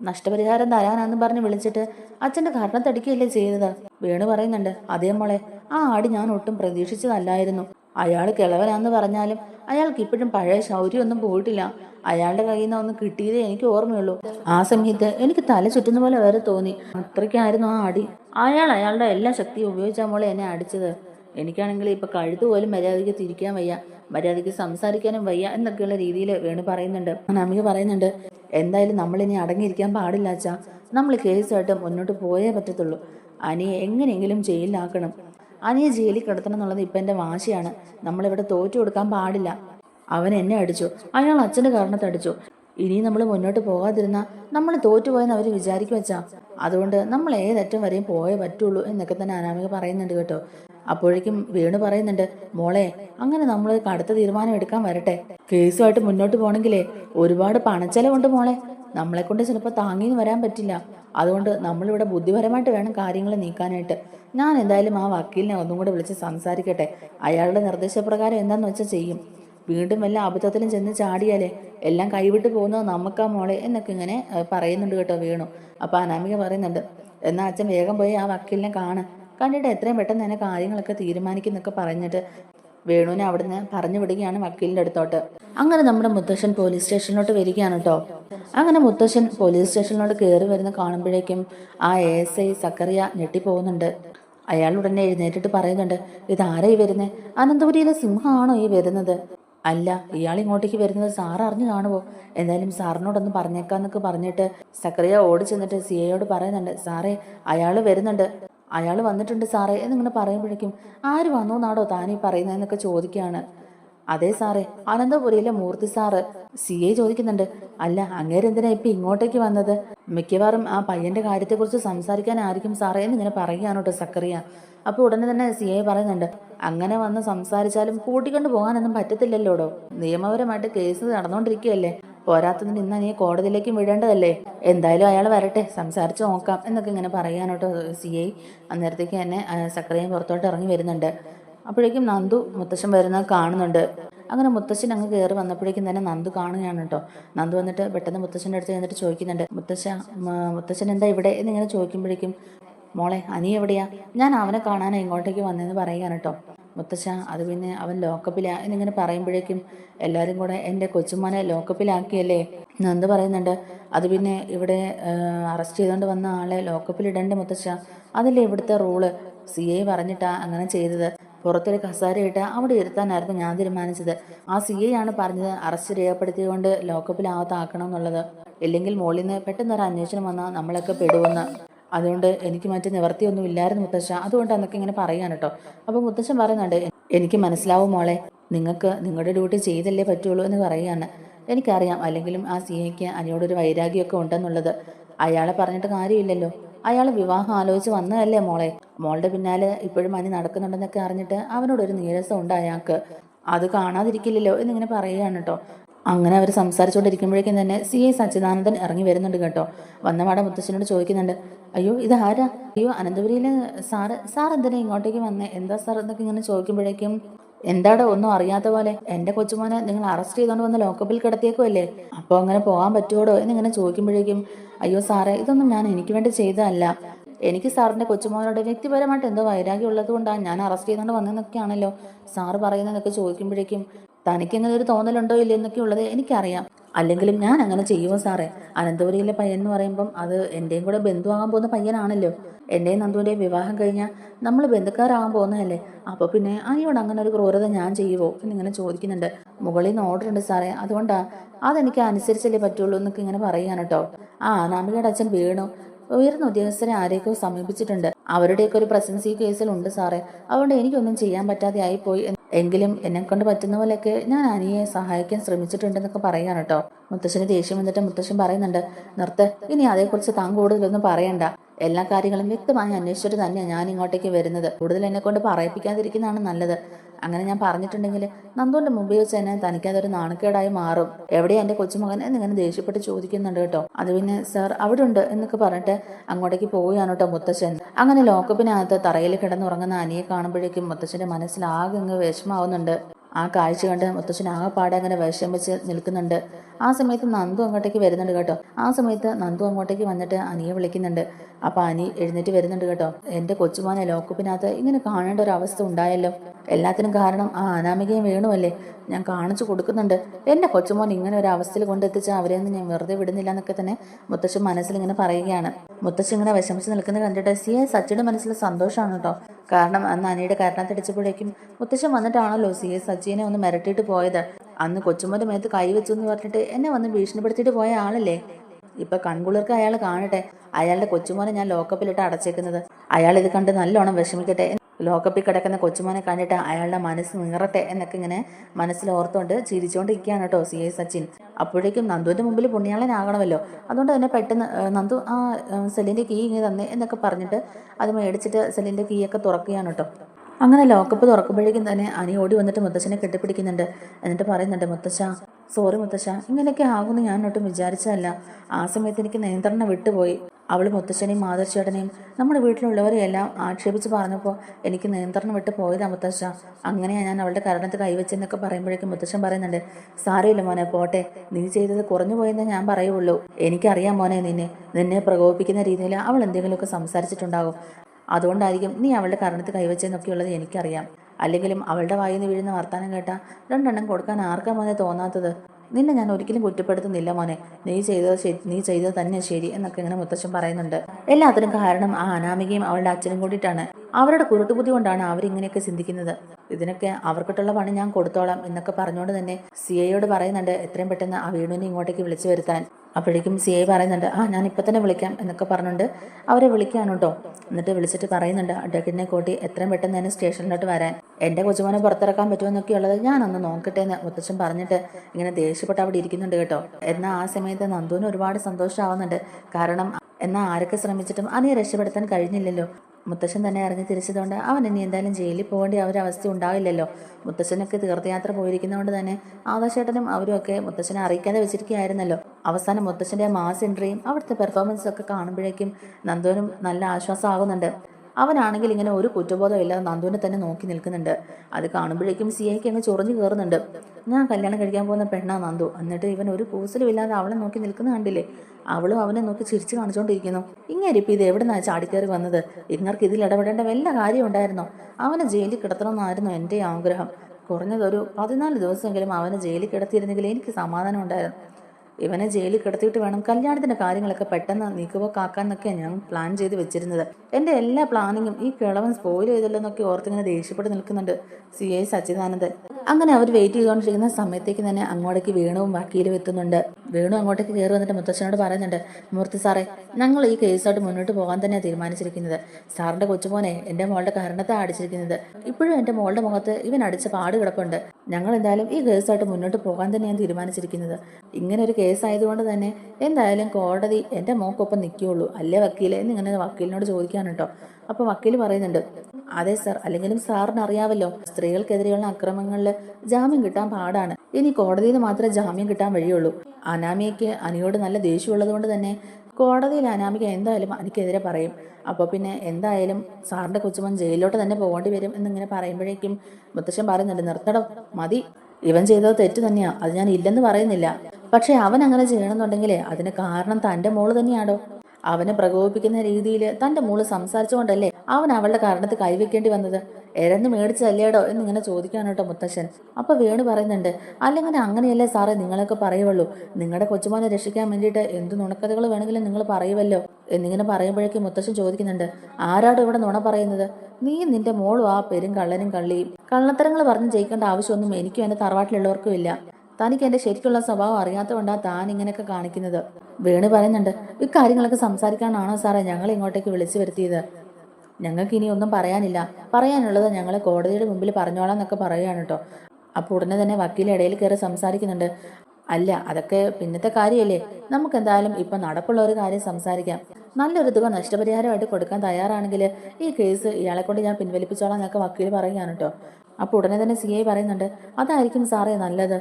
നഷ്ടപരിഹാരം തരാനാന്ന് പറഞ്ഞ് വിളിച്ചിട്ട് അച്ഛന്റെ കർണത്തടിക്കുകയല്ലേ ചെയ്തത്? വേണു പറയുന്നുണ്ട് അതേ മോളെ ആ ആടി ഞാൻ ഒട്ടും പ്രതീക്ഷിച്ചതല്ലായിരുന്നു. അയാൾ കിളവനാന്ന് പറഞ്ഞാലും അയാൾക്ക് ഇപ്പോഴും പഴയ ശൗര്യമൊന്നും പോയിട്ടില്ല. അയാളുടെ കയ്യിൽ നിന്ന് ഒന്ന് കിട്ടിയതേ എനിക്ക് ഓർമ്മയുള്ളൂ. ആ സമയത്ത് എനിക്ക് തല ചുറ്റുന്ന പോലെ വരെ തോന്നി. അത്രയ്ക്കായിരുന്നു ആ അടി അയാൾ അയാളുടെ എല്ലാ ശക്തിയും ഉപയോഗിച്ചാൽ മോളെ എന്നെ അടിച്ചത്. എനിക്കാണെങ്കിൽ ഇപ്പം കഴുത്ത് പോലും മര്യാദയ്ക്ക് തിരിക്കാൻ വയ്യ മര്യാദയ്ക്ക് സംസാരിക്കാനും വയ്യ എന്നൊക്കെയുള്ള രീതിയിൽ വേണു പറയുന്നുണ്ട്. നമുക്ക് പറയുന്നുണ്ട് എന്തായാലും നമ്മളിനി അടങ്ങിയിരിക്കാൻ പാടില്ല അച്ഛാ. നമ്മൾ കേസുമായിട്ട് മുന്നോട്ട് പോയേ പറ്റത്തുള്ളൂ. അനിയെ എങ്ങനെയെങ്കിലും ജയിലിലാക്കണം. അനിയെ ജയിലിൽ കിടത്തണം എന്നുള്ളത് ഇപ്പം എന്റെ വാശിയാണ്. നമ്മളിവിടെ തോറ്റു കൊടുക്കാൻ പാടില്ല. അവൻ എന്നെ അടിച്ചു. അയാൾ അച്ഛന്റെ കാരണത്തടിച്ചു ഇനി നമ്മൾ മുന്നോട്ട് പോകാതിരുന്നാൽ നമ്മൾ തോറ്റുപോയെന്ന് അവർ വിചാരിക്കും വെച്ചാ അതുകൊണ്ട് നമ്മൾ ഏതറ്റം വരെയും പോയേ പറ്റുള്ളൂ എന്നൊക്കെ തന്നെ അനാമിക പറയുന്നുണ്ട് കേട്ടോ. അപ്പോഴേക്കും വേണു പറയുന്നുണ്ട് മോളെ അങ്ങനെ നമ്മൾ അടുത്ത തീരുമാനം എടുക്കാൻ വരട്ടെ. കേസുമായിട്ട് മുന്നോട്ട് പോകണമെങ്കിലേ ഒരുപാട് പണച്ചെലവുണ്ട് മോളെ. നമ്മളെ കൊണ്ട് ചിലപ്പോൾ താങ്ങിന്ന് വരാൻ പറ്റില്ല. അതുകൊണ്ട് നമ്മളിവിടെ ബുദ്ധിപരമായിട്ട് വേണം കാര്യങ്ങൾ നീക്കാനായിട്ട്. ഞാൻ എന്തായാലും ആ വക്കീലിനെ ഒന്നും കൂടെ വിളിച്ച് സംസാരിക്കട്ടെ. അയാളുടെ നിർദ്ദേശപ്രകാരം എന്താന്ന് വെച്ചാൽ ചെയ്യും. വീണ്ടും വല്ല അബദ്ധത്തിലും ചെന്ന് ചാടിയാലേ എല്ലാം കൈവിട്ട് പോകുന്നത് നമുക്കാ മോളെ എന്നൊക്കെ ഇങ്ങനെ പറയുന്നുണ്ട് കേട്ടോ വീണു. അപ്പോൾ അനാമിക പറയുന്നുണ്ട് എന്നാൽ അച്ഛൻ വേഗം പോയി ആ വക്കീലിനെ കാണ്. കണ്ടിട്ട് എത്രയും പെട്ടെന്ന് തന്നെ കാര്യങ്ങളൊക്കെ തീരുമാനിക്കുന്നൊക്കെ പറഞ്ഞിട്ട് വേണുവിനെ അവിടുന്ന് പറഞ്ഞു വിടുകയാണ് വക്കീലിന്റെ അടുത്തോട്ട്. അങ്ങനെ നമ്മുടെ മുത്തശ്ശൻ പോലീസ് സ്റ്റേഷനിലോട്ട് വരികയാണ് കേട്ടോ അങ്ങനെ മുത്തശ്ശൻ പോലീസ് സ്റ്റേഷനിലോട്ട് കയറി വരുന്ന കാണുമ്പോഴേക്കും ആ എ എസ് ഐ സക്കറിയ ഞെട്ടിപ്പോകുന്നുണ്ട്. അയാൾ ഉടനെ എഴുന്നേറ്റിട്ട് പറയുന്നുണ്ട് ഇതാരാ ഈ വരുന്നത് അനന്തപുരിയിലെ സിംഹമാണോ ഈ വരുന്നത്? അല്ല ഇയാൾ ഇങ്ങോട്ടേക്ക് വരുന്നത് സാർ അറിഞ്ഞു കാണുമോ എന്തായാലും സാറിനോടൊന്ന് പറഞ്ഞേക്കാന്നൊക്കെ പറഞ്ഞിട്ട് സക്കറിയ ഓടി ചെന്നിട്ട് സി എയോട് പറയുന്നുണ്ട് സാറേ അയാൾ വരുന്നുണ്ട്. അയാൾ വന്നിട്ടുണ്ട് സാറേ എന്നിങ്ങനെ പറയുമ്പോഴേക്കും ആര് വന്നു എന്നാടോ താനീ പറയുന്നതെന്നൊക്കെ ചോദിക്കുകയാണ്. അതെ സാറേ അനന്തപുരിയിലെ മൂർത്തി സാറ് സി എ ചോദിക്കുന്നുണ്ട്. അല്ല അങ്ങേരെന്തിനാ ഇപ്പൊ ഇങ്ങോട്ടേക്ക് വന്നത്? മിക്കവാറും ആ പയ്യന്റെ കാര്യത്തെക്കുറിച്ച് സംസാരിക്കാനായിരിക്കും സാറേ എന്നിങ്ങനെ പറയുകയാണ് കേട്ടോ സക്കറിയ. അപ്പോൾ ഉടനെ തന്നെ സി ഐ പറയുന്നുണ്ട് അങ്ങനെ വന്ന് സംസാരിച്ചാലും കൂട്ടിക്കൊണ്ട് പോകാനൊന്നും പറ്റത്തില്ലല്ലോടോ? നിയമപരമായിട്ട് കേസ് നടന്നുകൊണ്ടിരിക്കുകയല്ലേ പോരാത്തതിന് ഇന്ന് നീ കോടതിയിലേക്കും വിടേണ്ടതല്ലേ? എന്തായാലും അയാൾ വരട്ടെ സംസാരിച്ച് നോക്കാം എന്നൊക്കെ ഇങ്ങനെ പറയാനോട്ടോ സി ഐ. അന്നേരത്തേക്ക് തന്നെ സക്രിയം പുറത്തോട്ട് ഇറങ്ങി വരുന്നുണ്ട്. അപ്പോഴേക്കും നന്ദു മുത്തശ്ശൻ വരുന്നത് കാണുന്നുണ്ട്. അങ്ങനെ മുത്തശ്ശൻ അങ്ങ് കയറി വന്നപ്പോഴേക്കും തന്നെ നന്ദു കാണുകയാണ് കേട്ടോ. നന്ദു വന്നിട്ട് പെട്ടെന്ന് മുത്തശ്ശന്റെ അടുത്ത് ചെന്നിട്ട് ചോദിക്കുന്നുണ്ട് മുത്തശ്ശ മുത്തശ്ശൻ എന്താ ഇവിടെ? എന്നിങ്ങനെ ചോദിക്കുമ്പോഴേക്കും മോളെ അനി എവിടെയാ ഞാൻ അവനെ കാണാനാണ് ഇങ്ങോട്ടേക്ക് വന്നതെന്ന് പറയുകയാണ് കേട്ടോ. മുത്തശ്ശ അത് പിന്നെ അവൻ ലോക്കപ്പിലാ എന്നിങ്ങനെ പറയുമ്പോഴേക്കും എല്ലാവരും കൂടെ എന്റെ കൊച്ചുമോനെ ലോക്കപ്പിലാക്കിയല്ലേ എന്ത് പറയുന്നുണ്ട് അത് പിന്നെ ഇവിടെ അറസ്റ്റ് ചെയ്തുകൊണ്ട് വന്ന ആളെ ലോക്കപ്പിലിടണ്ടേ മുത്തശ്ശ? അതല്ലേ ഇവിടുത്തെ റൂൾ സി ഐ പറഞ്ഞിട്ടാ അങ്ങനെ ചെയ്തത്. പുറത്തൊരു കസാരയിട്ട് അവിടെ ഇരുത്താനായിരുന്നു ഞാൻ തീരുമാനിച്ചത്. ആ സി ഐ ആണ് പറഞ്ഞത് അറസ്റ്റ് രേഖപ്പെടുത്തിയതുകൊണ്ട് ലോക്കപ്പിലാകത്താക്കണം എന്നുള്ളത് ഇല്ലെങ്കിൽ മോളിൽ നിന്ന് പെട്ടെന്ന് ഒരു അന്വേഷണം വന്നാൽ നമ്മളൊക്കെ പെടുമെന്ന് അതുകൊണ്ട് എനിക്ക് മറ്റ് നിവർത്തിയൊന്നും ഇല്ലായിരുന്നു മുത്തശ്ശ. അതുകൊണ്ട് അന്നൊക്കെ ഇങ്ങനെ പറയാൻ കേട്ടോ. അപ്പോൾ മുത്തശ്ശൻ പറയുന്നുണ്ട് എനിക്ക് മനസ്സിലാവും മോളെ നിങ്ങൾക്ക് നിങ്ങളുടെ ഡ്യൂട്ടി ചെയ്തല്ലേ പറ്റുള്ളൂ എന്ന് പറയുകയാണ്. എനിക്കറിയാം അല്ലെങ്കിലും ആ സി എക്ക് അനിയോടൊരു വൈരാഗ്യമൊക്കെ ഉണ്ടെന്നുള്ളത്. അയാളെ പറഞ്ഞിട്ട് കാര്യമില്ലല്ലോ. അയാൾ വിവാഹം ആലോചിച്ച് വന്നതല്ലേ മോളെ. മോളുടെ പിന്നാലെ ഇപ്പോഴും അനി നടക്കുന്നുണ്ടെന്നൊക്കെ അറിഞ്ഞിട്ട് അവനോടൊരു നീരസം ഉണ്ട് അയാൾക്ക്. അത് കാണാതിരിക്കില്ലല്ലോ എന്നിങ്ങനെ പറയുകയാണ് കേട്ടോ. അങ്ങനെ അവർ സംസാരിച്ചുകൊണ്ടിരിക്കുമ്പോഴേക്കും തന്നെ സി ഐ സച്ചിദാനന്ദൻ ഇറങ്ങി വരുന്നുണ്ട് കേട്ടോ. വന്നപാടെ മുത്തശ്ശനോട് ചോദിക്കുന്നുണ്ട് അയ്യോ ഇത് ആരാ? അയ്യോ അനന്തപുരിയിൽ സാറ് സാർ എന്തിനാ ഇങ്ങോട്ടേക്ക് വന്നേ? എന്താ സാർ എന്നൊക്കെ ഇങ്ങനെ ചോദിക്കുമ്പോഴേക്കും എന്താടോ ഒന്നും അറിയാത്ത പോലെ. എന്റെ കൊച്ചുമോനെ നിങ്ങൾ അറസ്റ്റ് ചെയ്തുകൊണ്ട് വന്ന് ലോക്കപ്പിൽ കിടത്തിയേക്കുമല്ലേ അപ്പോൾ അങ്ങനെ പോകാൻ പറ്റുമോടോ എന്നിങ്ങനെ ചോദിക്കുമ്പോഴേക്കും അയ്യോ സാറേ ഇതൊന്നും ഞാൻ എനിക്ക് വേണ്ടി ചെയ്തതല്ല. എനിക്ക് സാറിന്റെ കൊച്ചുമോനോട് വ്യക്തിപരമായിട്ട് എന്തോ വൈരാഗ്യം ഉള്ളതുകൊണ്ടാണ് ഞാൻ അറസ്റ്റ് ചെയ്തുകൊണ്ട് വന്നതെന്നൊക്കെയാണല്ലോ. സാറ് പറയുന്നതൊക്കെ ചോദിക്കുമ്പോഴേക്കും തനിക്ക് ഇങ്ങനെ ഒരു തോന്നലുണ്ടോ ഇല്ല എന്നൊക്കെ ഉള്ളത് എനിക്കറിയാം. അല്ലെങ്കിലും ഞാൻ അങ്ങനെ ചെയ്യുമോ സാറേ? അനന്തപുരിയിലെ പയ്യൻ എന്ന് പറയുമ്പം അത് എന്റെയും കൂടെ ബന്ധുവാകാൻ പോകുന്ന പയ്യനാണല്ലോ. എന്റെയും നന്ദുവിന്റെയും വിവാഹം കഴിഞ്ഞാൽ നമ്മൾ ബന്ധുക്കാരാകാൻ പോകുന്നതല്ലേ? അപ്പോൾ പിന്നെ അനിയോട് അങ്ങനെ ഒരു ക്രൂരത ഞാൻ ചെയ്യുമോ എന്നിങ്ങനെ ചോദിക്കുന്നുണ്ട്. മുകളിൽ നിന്ന് ഓർഡർ ഉണ്ട് സാറേ. അതുകൊണ്ടാണ് അതെനിക്ക് അനുസരിച്ചല്ലേ പറ്റുള്ളൂ എന്നൊക്കെ ഇങ്ങനെ പറയുകയാണ് കേട്ടോ. ആ നാമികയുടെ അച്ഛൻ വീണു. ഉയർന്ന ഉദ്യോഗസ്ഥരെ ആരെയൊക്കെ സമീപിച്ചിട്ടുണ്ട്. അവരുടെയൊക്കെ ഒരു പ്രസൻസ് ഈ കേസിലുണ്ട് സാറേ. അതുകൊണ്ട് എനിക്കൊന്നും ചെയ്യാൻ പറ്റാതെ ആയിപ്പോയി. എങ്കിലും എന്നെ കൊണ്ട് പറ്റുന്ന പോലെയൊക്കെ ഞാൻ അനിയെ സഹായിക്കാൻ ശ്രമിച്ചിട്ടുണ്ടെന്നൊക്കെ പറയാൻ കേട്ടോ. മുത്തശ്ശന് ദേഷ്യം വന്നിട്ട് മുത്തശ്ശൻ പറയുന്നുണ്ട് നിർത്ത്. ഇനി അതേക്കുറിച്ച് താൻ കൂടുതലൊന്നും പറയണ്ട. എല്ലാ കാര്യങ്ങളും വ്യക്തമായി അന്വേഷിച്ചിട്ട് തന്നെയാണ് ഞാൻ ഇങ്ങോട്ടേക്ക് വരുന്നത്. കൂടുതൽ എന്നെ കൊണ്ട് പറയിപ്പിക്കാതിരിക്കുന്നതാണ് നല്ലത്. അങ്ങനെ ഞാൻ പറഞ്ഞിട്ടുണ്ടെങ്കിൽ നന്ദുവിന്റെ മുമ്പിൽ വെച്ച് തന്നെ തനിക്കതൊരു നാണക്കേടായി മാറും. എവിടെയാ എന്റെ കൊച്ചുമകൻ എന്നിങ്ങനെ ദേഷ്യപ്പെട്ട് ചോദിക്കുന്നുണ്ട് കേട്ടോ. അത് പിന്നെ സാർ അവിടെ ഉണ്ട് എന്നൊക്കെ പറഞ്ഞിട്ട് അങ്ങോട്ടേക്ക് പോവുകയാണ് കേട്ടോ മുത്തശ്ശൻ. അങ്ങനെ ലോക്കപ്പിനകത്ത് തറയിൽ കിടന്നുറങ്ങുന്ന അനിയെ കാണുമ്പോഴേക്കും മുത്തച്ഛന്റെ മനസ്സിൽ ആകെ അങ്ങ് വിഷമാവുന്നുണ്ട്. ആ കാഴ്ച കണ്ട് മുത്തച്ഛൻ ആകെപ്പാടെ അങ്ങനെ വിഷമിച്ച് നിൽക്കുന്നുണ്ട്. ആ സമയത്ത് നന്ദു അങ്ങോട്ടേക്ക് വരുന്നുണ്ട് കേട്ടോ. ആ സമയത്ത് നന്ദു അങ്ങോട്ടേക്ക് വന്നിട്ട് അനിയെ വിളിക്കുന്നുണ്ട്. അപ്പൊ അനി എഴുന്നേറ്റ് വരുന്നുണ്ട് കേട്ടോ. എന്റെ കൊച്ചുമോനെ ലോക്കപ്പിനകത്ത് ഇങ്ങനെ കാണേണ്ട ഒരു അവസ്ഥ ഉണ്ടായല്ലോ. എല്ലാത്തിനും കാരണം ആ അനാമികയും വേണുമല്ലേ ഞാൻ കാണിച്ചു കൊടുക്കുന്നുണ്ട്. എന്റെ കൊച്ചുമോൻ ഇങ്ങനെ ഒരു അവസ്ഥയിൽ കൊണ്ടെത്തിച്ച അവരെ ഒന്നും ഞാൻ വെറുതെ വിടുന്നില്ല എന്നൊക്കെ തന്നെ മുത്തശ്ശൻ മനസ്സിൽ ഇങ്ങനെ പറയുകയാണ്. മുത്തശ്ശൻ ഇങ്ങനെ വിഷമിച്ച് നിൽക്കുന്നത് കണ്ടിട്ട് സി ഐ സച്ചിയുടെ മനസ്സിൽ സന്തോഷമാണ് കേട്ടോ. കാരണം അന്ന് അനിയുടെ കരണത്തടിച്ചപ്പോഴേക്കും മുത്തശ്ശൻ വന്നിട്ടാണല്ലോ സി എ സച്ചിനെ ഒന്ന് മിരട്ടിയിട്ട് പോയത്. അന്ന് കൊച്ചുമ്മന്റെ മേത്ത് കൈവച്ചു എന്ന് പറഞ്ഞിട്ട് എന്നെ വന്ന് ഭീഷണിപ്പെടുത്തിയിട്ട് പോയ ആളല്ലേ? ഇപ്പൊ കൺകുളിർക്ക് അയാൾ കാണട്ടെ. അയാളുടെ കൊച്ചുമോനെ ഞാൻ ലോക്കപ്പിലിട്ട് അടച്ചേക്കുന്നത്. അയാൾ ഇത് കണ്ട് നല്ലോണം വിഷമിക്കട്ടെ. ലോക്കപ്പിൽ കിടക്കുന്ന കൊച്ചുമോനെ കണ്ടിട്ട് അയാളുടെ മനസ്സ് നീറട്ടെ എന്നൊക്കെ ഇങ്ങനെ മനസ്സിൽ ഓർത്തുകൊണ്ട് ചിരിച്ചുകൊണ്ടിരിക്കുകയാണ് കേട്ടോ സി ഐ സച്ചിൻ. അപ്പോഴേക്കും നന്ദുവിന്റെ മുമ്പിൽ പുണ്യാളനാകണമല്ലോ. അതുകൊണ്ട് തന്നെ പെട്ടെന്ന് നന്ദു ആ സെല്ലിന്റെ കീ ഇങ്ങനെ തന്നെ എന്നൊക്കെ പറഞ്ഞിട്ട് അത് മേടിച്ചിട്ട് സെല്ലിന്റെ കീയൊക്കെ തുറക്കുകയാണ് കേട്ടോ. അങ്ങനെ ലോക്കപ്പ് തുറക്കുമ്പോഴേക്കും തന്നെ അനി ഓടി വന്നിട്ട് മുത്തശ്ശനെ കെട്ടിപ്പിടിക്കുന്നുണ്ട്. എന്നിട്ട് പറയുന്നുണ്ട് മുത്തശ്ശ സോറി മുത്തശ്ശ ഇങ്ങനെയൊക്കെ ആകുമെന്ന് ഞാൻ ഒട്ടും വിചാരിച്ചതല്ല. ആ സമയത്ത് എനിക്ക് നിയന്ത്രണം വിട്ടുപോയി. അവൾ മുത്തശ്ശനെയും മാതൃച്ചേട്ടനെയും നമ്മുടെ വീട്ടിലുള്ളവരെയെല്ലാം ആക്ഷേപിച്ച് പറഞ്ഞപ്പോൾ എനിക്ക് നിയന്ത്രണം വിട്ട് പോയതാ മുത്തശ്ശ. അങ്ങനെയാണ് ഞാൻ അവളുടെ കരണത്ത് കൈവച്ചെന്നൊക്കെ പറയുമ്പോഴേക്കും മുത്തശ്ശൻ പറയുന്നുണ്ട് സാരമില്ല മോനെ പോട്ടെ. നീ ചെയ്തത് കുറഞ്ഞു പോയെന്നേ ഞാൻ പറയുള്ളൂ. എനിക്കറിയാം മോനെ നിന്നെ. നിന്നെ പ്രകോപിപ്പിക്കുന്ന രീതിയിൽ അവൾ എന്തെങ്കിലുമൊക്കെ സംസാരിച്ചിട്ടുണ്ടാകും. അതുകൊണ്ടായിരിക്കും നീ അവളുടെ കരണത്ത് കൈവച്ചെന്നൊക്കെയുള്ളത് എനിക്കറിയാം. അല്ലെങ്കിലും അവളുടെ വായിൽ നിന്ന് വീഴുന്ന വർത്താനം കേട്ടാ രണ്ടെണ്ണം കൊടുക്കാൻ ആർക്കാ മോനെ തോന്നാത്തത്? നിന്നെ ഞാൻ ഒരിക്കലും കുറ്റപ്പെടുത്തുന്നില്ല മോനെ. നീ ചെയ്തത് ശരി നീ ചെയ്തത് തന്നെ ശരി എന്നൊക്കെ ഇങ്ങനെ മുത്തശ്ശൻ പറയുന്നുണ്ട്. എല്ലാത്തിനും കാരണം ആ അനാമികയും അവളുടെ അച്ഛനും കൂടിയിട്ടാണ്. അവരുടെ കുരുട്ടുബുദ്ധി കൊണ്ടാണ് അവരിങ്ങനെയൊക്കെ ചിന്തിക്കുന്നത്. ഇതിനൊക്കെ അവർക്കിട്ടുള്ള പണി ഞാൻ കൊടുത്തോളാം എന്നൊക്കെ പറഞ്ഞുകൊണ്ട് തന്നെ സി ഐയോട് പറയുന്നുണ്ട് എത്രയും പെട്ടെന്ന് ആ വീണുവിനെ ഇങ്ങോട്ടേക്ക് വിളിച്ചു വരുത്താൻ. അപ്പോഴേക്കും സി ഐ പറയുന്നുണ്ട് ആ ഞാൻ ഇപ്പം തന്നെ വിളിക്കാം എന്നൊക്കെ പറഞ്ഞുകൊണ്ട് അവരെ വിളിക്കുകയാണ് കേട്ടോ എന്നിട്ട് വിളിച്ചിട്ട് പറയുന്നുണ്ട് അഡ്വക്കേറ്റിനെ കൂട്ടി എത്രയും പെട്ടെന്ന് തന്നെ സ്റ്റേഷനിലോട്ട് വരാൻ. എന്റെ കൊച്ചുമോനെ പുറത്തിറക്കാൻ പറ്റുമെന്നൊക്കെയുള്ളത് ഞാനൊന്ന് നോക്കട്ടെ എന്ന് മുത്തച്ഛൻ പറഞ്ഞിട്ട് ഇങ്ങനെ ദേഷ്യപ്പെട്ട് അവിടെ ഇരിക്കുന്നുണ്ട് കേട്ടോ. എന്നാൽ ആ സമയത്ത് നന്ദുവിന് ഒരുപാട് സന്തോഷമാവുന്നുണ്ട് കാരണം എന്നാൽ ആരൊക്കെ ശ്രമിച്ചിട്ടും അതിനെ രക്ഷപ്പെടുത്താൻ കഴിഞ്ഞില്ലല്ലോ. മുത്തശ്ശൻ തന്നെ ഇറങ്ങി തിരിച്ചതുകൊണ്ട് അവൻ ഇനി എന്തായാലും ജയിലിൽ പോകേണ്ട ആ ഒരു അവസ്ഥ ഉണ്ടാവില്ലല്ലോ. മുത്തശ്ശനൊക്കെ തീർത്ഥയാത്ര പോയിരിക്കുന്നതുകൊണ്ട് തന്നെ ആദർശേട്ടനും അവരും ഒക്കെ മുത്തശ്ശനെ അറിയിക്കാതെ വെച്ചിരിക്കുകയായിരുന്നല്ലോ. അവസാനം മുത്തശ്ശന്റെ മാസ് എൻട്രിയും അവിടുത്തെ പെർഫോമൻസ് ഒക്കെ കാണുമ്പോഴേക്കും നന്ദോനും നല്ല ആശ്വാസമാകുന്നുണ്ട്. അവനാണെങ്കിൽ ഇങ്ങനെ ഒരു കുറ്റബോധം ഇല്ലാതെ നന്ദുവിനെ തന്നെ നോക്കി നിൽക്കുന്നുണ്ട്. അത് കാണുമ്പോഴേക്കും സി ഐക്ക് അങ്ങ് ചൊറിഞ്ഞു കയറുന്നുണ്ട് ഞാൻ കല്യാണം കഴിക്കാൻ പോകുന്ന പെണ്ണാ നന്ദു. എന്നിട്ട് ഇവൻ ഒരു കൂസലും ഇല്ലാതെ അവളെ നോക്കി നിൽക്കുന്ന കണ്ടില്ലേ? അവളും അവനെ നോക്കി ചിരിച്ചു കാണിച്ചുകൊണ്ടിരിക്കുന്നു ഇങ്ങനെ ഇപ്പം ഇത് എവിടെ നിന്നാണ് ചാടിക്കയറി വന്നത്? ഇങ്ങർക്ക് ഇതിൽ ഇടപെടേണ്ട വല്ല കാര്യം ഉണ്ടായിരുന്നോ? അവനെ ജയിലിൽ കിടത്തണമെന്നായിരുന്നു എന്റെ ആഗ്രഹം. കുറഞ്ഞതൊരു പതിനാല് ദിവസമെങ്കിലും അവനെ ജയിലിൽ കിടത്തിയിരുന്നെങ്കിൽ എനിക്ക് സമാധാനം ഉണ്ടായിരുന്നു. ഇവനെ ജയിലിൽ കിടത്തിയിട്ട് വേണം കല്യാണത്തിന്റെ കാര്യങ്ങളൊക്കെ പെട്ടെന്ന് നീക്കുപോക്കാക്കാന്നൊക്കെയാണ് ഞാൻ പ്ലാൻ ചെയ്ത് വെച്ചിരുന്നത്. എന്റെ എല്ലാ പ്ലാനിങ്ങും ഈ കിളവൻ സ്പോയിൽ ചെയ്തല്ലോ എന്നൊക്കെ ഓർത്തിങ്ങനെ ദേഷ്യപ്പെട്ട് നിൽക്കുന്നുണ്ട് സി ഐ സച്ചിദാനന്ദൻ. അങ്ങനെ അവർ വെയിറ്റ് ചെയ്തുകൊണ്ടിരിക്കുന്ന സമയത്തേക്ക് തന്നെ അങ്ങോട്ടേക്ക് വേണുവും വക്കീലും എത്തുന്നുണ്ട്. വേണു അങ്ങോട്ടേക്ക് കയറി വന്നിട്ട് മുത്തച്ഛനോട് പറയുന്നുണ്ട് മൂർത്തി സാറേ ഞങ്ങൾ ഈ കേസായിട്ട് മുന്നോട്ട് പോകാൻ തന്നെയാണ് തീരുമാനിച്ചിരിക്കുന്നത്. സാറിന്റെ കൊച്ചുമോനെ എന്റെ മോളുടെ കാരണത്തെ അടിച്ചിരിക്കുന്നത്. ഇപ്പോഴും എന്റെ മോളുടെ മുഖത്ത് ഇവൻ അടിച്ച പാട് കിടപ്പുണ്ട് ഞങ്ങൾ എന്തായാലും ഈ കേസായിട്ട് മുന്നോട്ട് പോകാൻ തന്നെയാണ് തീരുമാനിച്ചിരിക്കുന്നത്. ഇങ്ങനെ ഒരു കേസ് ആയതുകൊണ്ട് തന്നെ എന്തായാലും കോടതി എന്റെ മോക്കൊപ്പം നിൽക്കുകയുള്ളൂ. അല്ലേ വക്കീലെ? എന്നിങ്ങനെ വക്കീലിനോട് ചോദിക്കാൻ കേട്ടോ. അപ്പോൾ വക്കീൽ പറയുന്നുണ്ട് അതെ സാർ അല്ലെങ്കിലും സാറിന് അറിയാമല്ലോ സ്ത്രീകൾക്കെതിരെയുള്ള അക്രമങ്ങളിൽ ജാമ്യം കിട്ടാൻ പാടാണ്. ഇനി കോടതിയിൽ നിന്ന് മാത്രമേ ജാമ്യം കിട്ടാൻ വഴിയുള്ളൂ. അനാമിയയ്ക്ക് അനിയോട് നല്ല ദേഷ്യമുള്ളത് കൊണ്ട് തന്നെ കോടതിയിൽ അനാമിക എന്തായാലും അനിക്കെതിരെ പറയും. അപ്പോൾ പിന്നെ എന്തായാലും സാറിന്റെ കൊച്ചുമൻ ജയിലിലോട്ട് തന്നെ പോകേണ്ടി വരും എന്നിങ്ങനെ പറയുമ്പോഴേക്കും മുത്തശ്ശൻ പറയുന്നുണ്ട് നിർത്തടം മതി. ഇവൻ ചെയ്തത് തെറ്റ് തന്നെയാണ് അത് ഞാൻ ഇല്ലെന്ന് പറയുന്നില്ല. പക്ഷെ അവൻ അങ്ങനെ ചെയ്യണമെന്നുണ്ടെങ്കിൽ അതിന് കാരണം തന്റെ മോൾ തന്നെയാണോ? അവനെ പ്രകോപിപ്പിക്കുന്ന രീതിയിൽ തന്റെ മോൾ സംസാരിച്ചുകൊണ്ടല്ലേ അവൻ അവളുടെ കാരണത്ത് കൈവെക്കേണ്ടി വന്നത്? എരന്ന് മേടിച്ചല്ലേടോ എന്നിങ്ങനെ ചോദിക്കാണ് കേട്ടോ മുത്തശ്ശൻ. അപ്പൊ വേണു പറയുന്നുണ്ട് അല്ലെങ്കിൽ അങ്ങനെയല്ലേ സാറേ നിങ്ങളൊക്കെ പറയുള്ളൂ നിങ്ങളുടെ കൊച്ചുമോനെ രക്ഷിക്കാൻ വേണ്ടിയിട്ട് എന്ത് നുണക്കഥകൾ വേണമെങ്കിലും നിങ്ങൾ പറയുമല്ലോ എന്നിങ്ങനെ പറയുമ്പോഴേക്കും മുത്തശ്ശൻ ചോദിക്കുന്നുണ്ട് ആരാടോ ഇവിടെ നുണ പറയുന്നത്? നീ നിന്റെ മോളും ആ പെരും കള്ളനും കള്ളിയും കള്ളത്തരങ്ങൾ പറഞ്ഞ് ജയിക്കേണ്ട ആവശ്യമൊന്നും എനിക്കും എന്റെ തറവാട്ടിലുള്ളവർക്കും ഇല്ല. തനിക്ക് എന്റെ ശരിക്കുള്ള സ്വഭാവം അറിയാത്തതുകൊണ്ടാണ് താൻ ഇങ്ങനെയൊക്കെ കാണിക്കുന്നത്. വേണു പറയുന്നുണ്ട് ഇക്കാര്യങ്ങളൊക്കെ സംസാരിക്കാനാണോ സാറേ? ഞങ്ങൾ ഇങ്ങോട്ടേക്ക് വിളിച്ചു വരുത്തിയത്. ഞങ്ങൾക്ക് ഇനി ഒന്നും പറയാനില്ല. പറയാനുള്ളത് ഞങ്ങൾ കോടതിയുടെ മുമ്പിൽ പറഞ്ഞോളാം എന്നൊക്കെ പറയുകയാണ് കേട്ടോ. അപ്പോൾ ഉടനെ തന്നെ വക്കീൽ ഇടയിൽ കയറി സംസാരിക്കുന്നുണ്ട്. അല്ല അതൊക്കെ പിന്നത്തെ കാര്യമല്ലേ? നമുക്ക് എന്തായാലും ഇപ്പം നടപ്പുള്ള ഒരു കാര്യം സംസാരിക്കാം. നല്ലൊരു തുക നഷ്ടപരിഹാരമായിട്ട് കൊടുക്കാൻ തയ്യാറാണെങ്കിൽ ഈ കേസ് ഇയാളെ കൊണ്ട് ഞാൻ പിൻവലിപ്പിച്ചോളാം എന്നൊക്കെ വക്കീൽ പറയുകയാണ് കേട്ടോ. അപ്പോൾ ഉടനെ തന്നെ സി ഐ പറയുന്നുണ്ട് അതായിരിക്കും സാറേ നല്ലത്.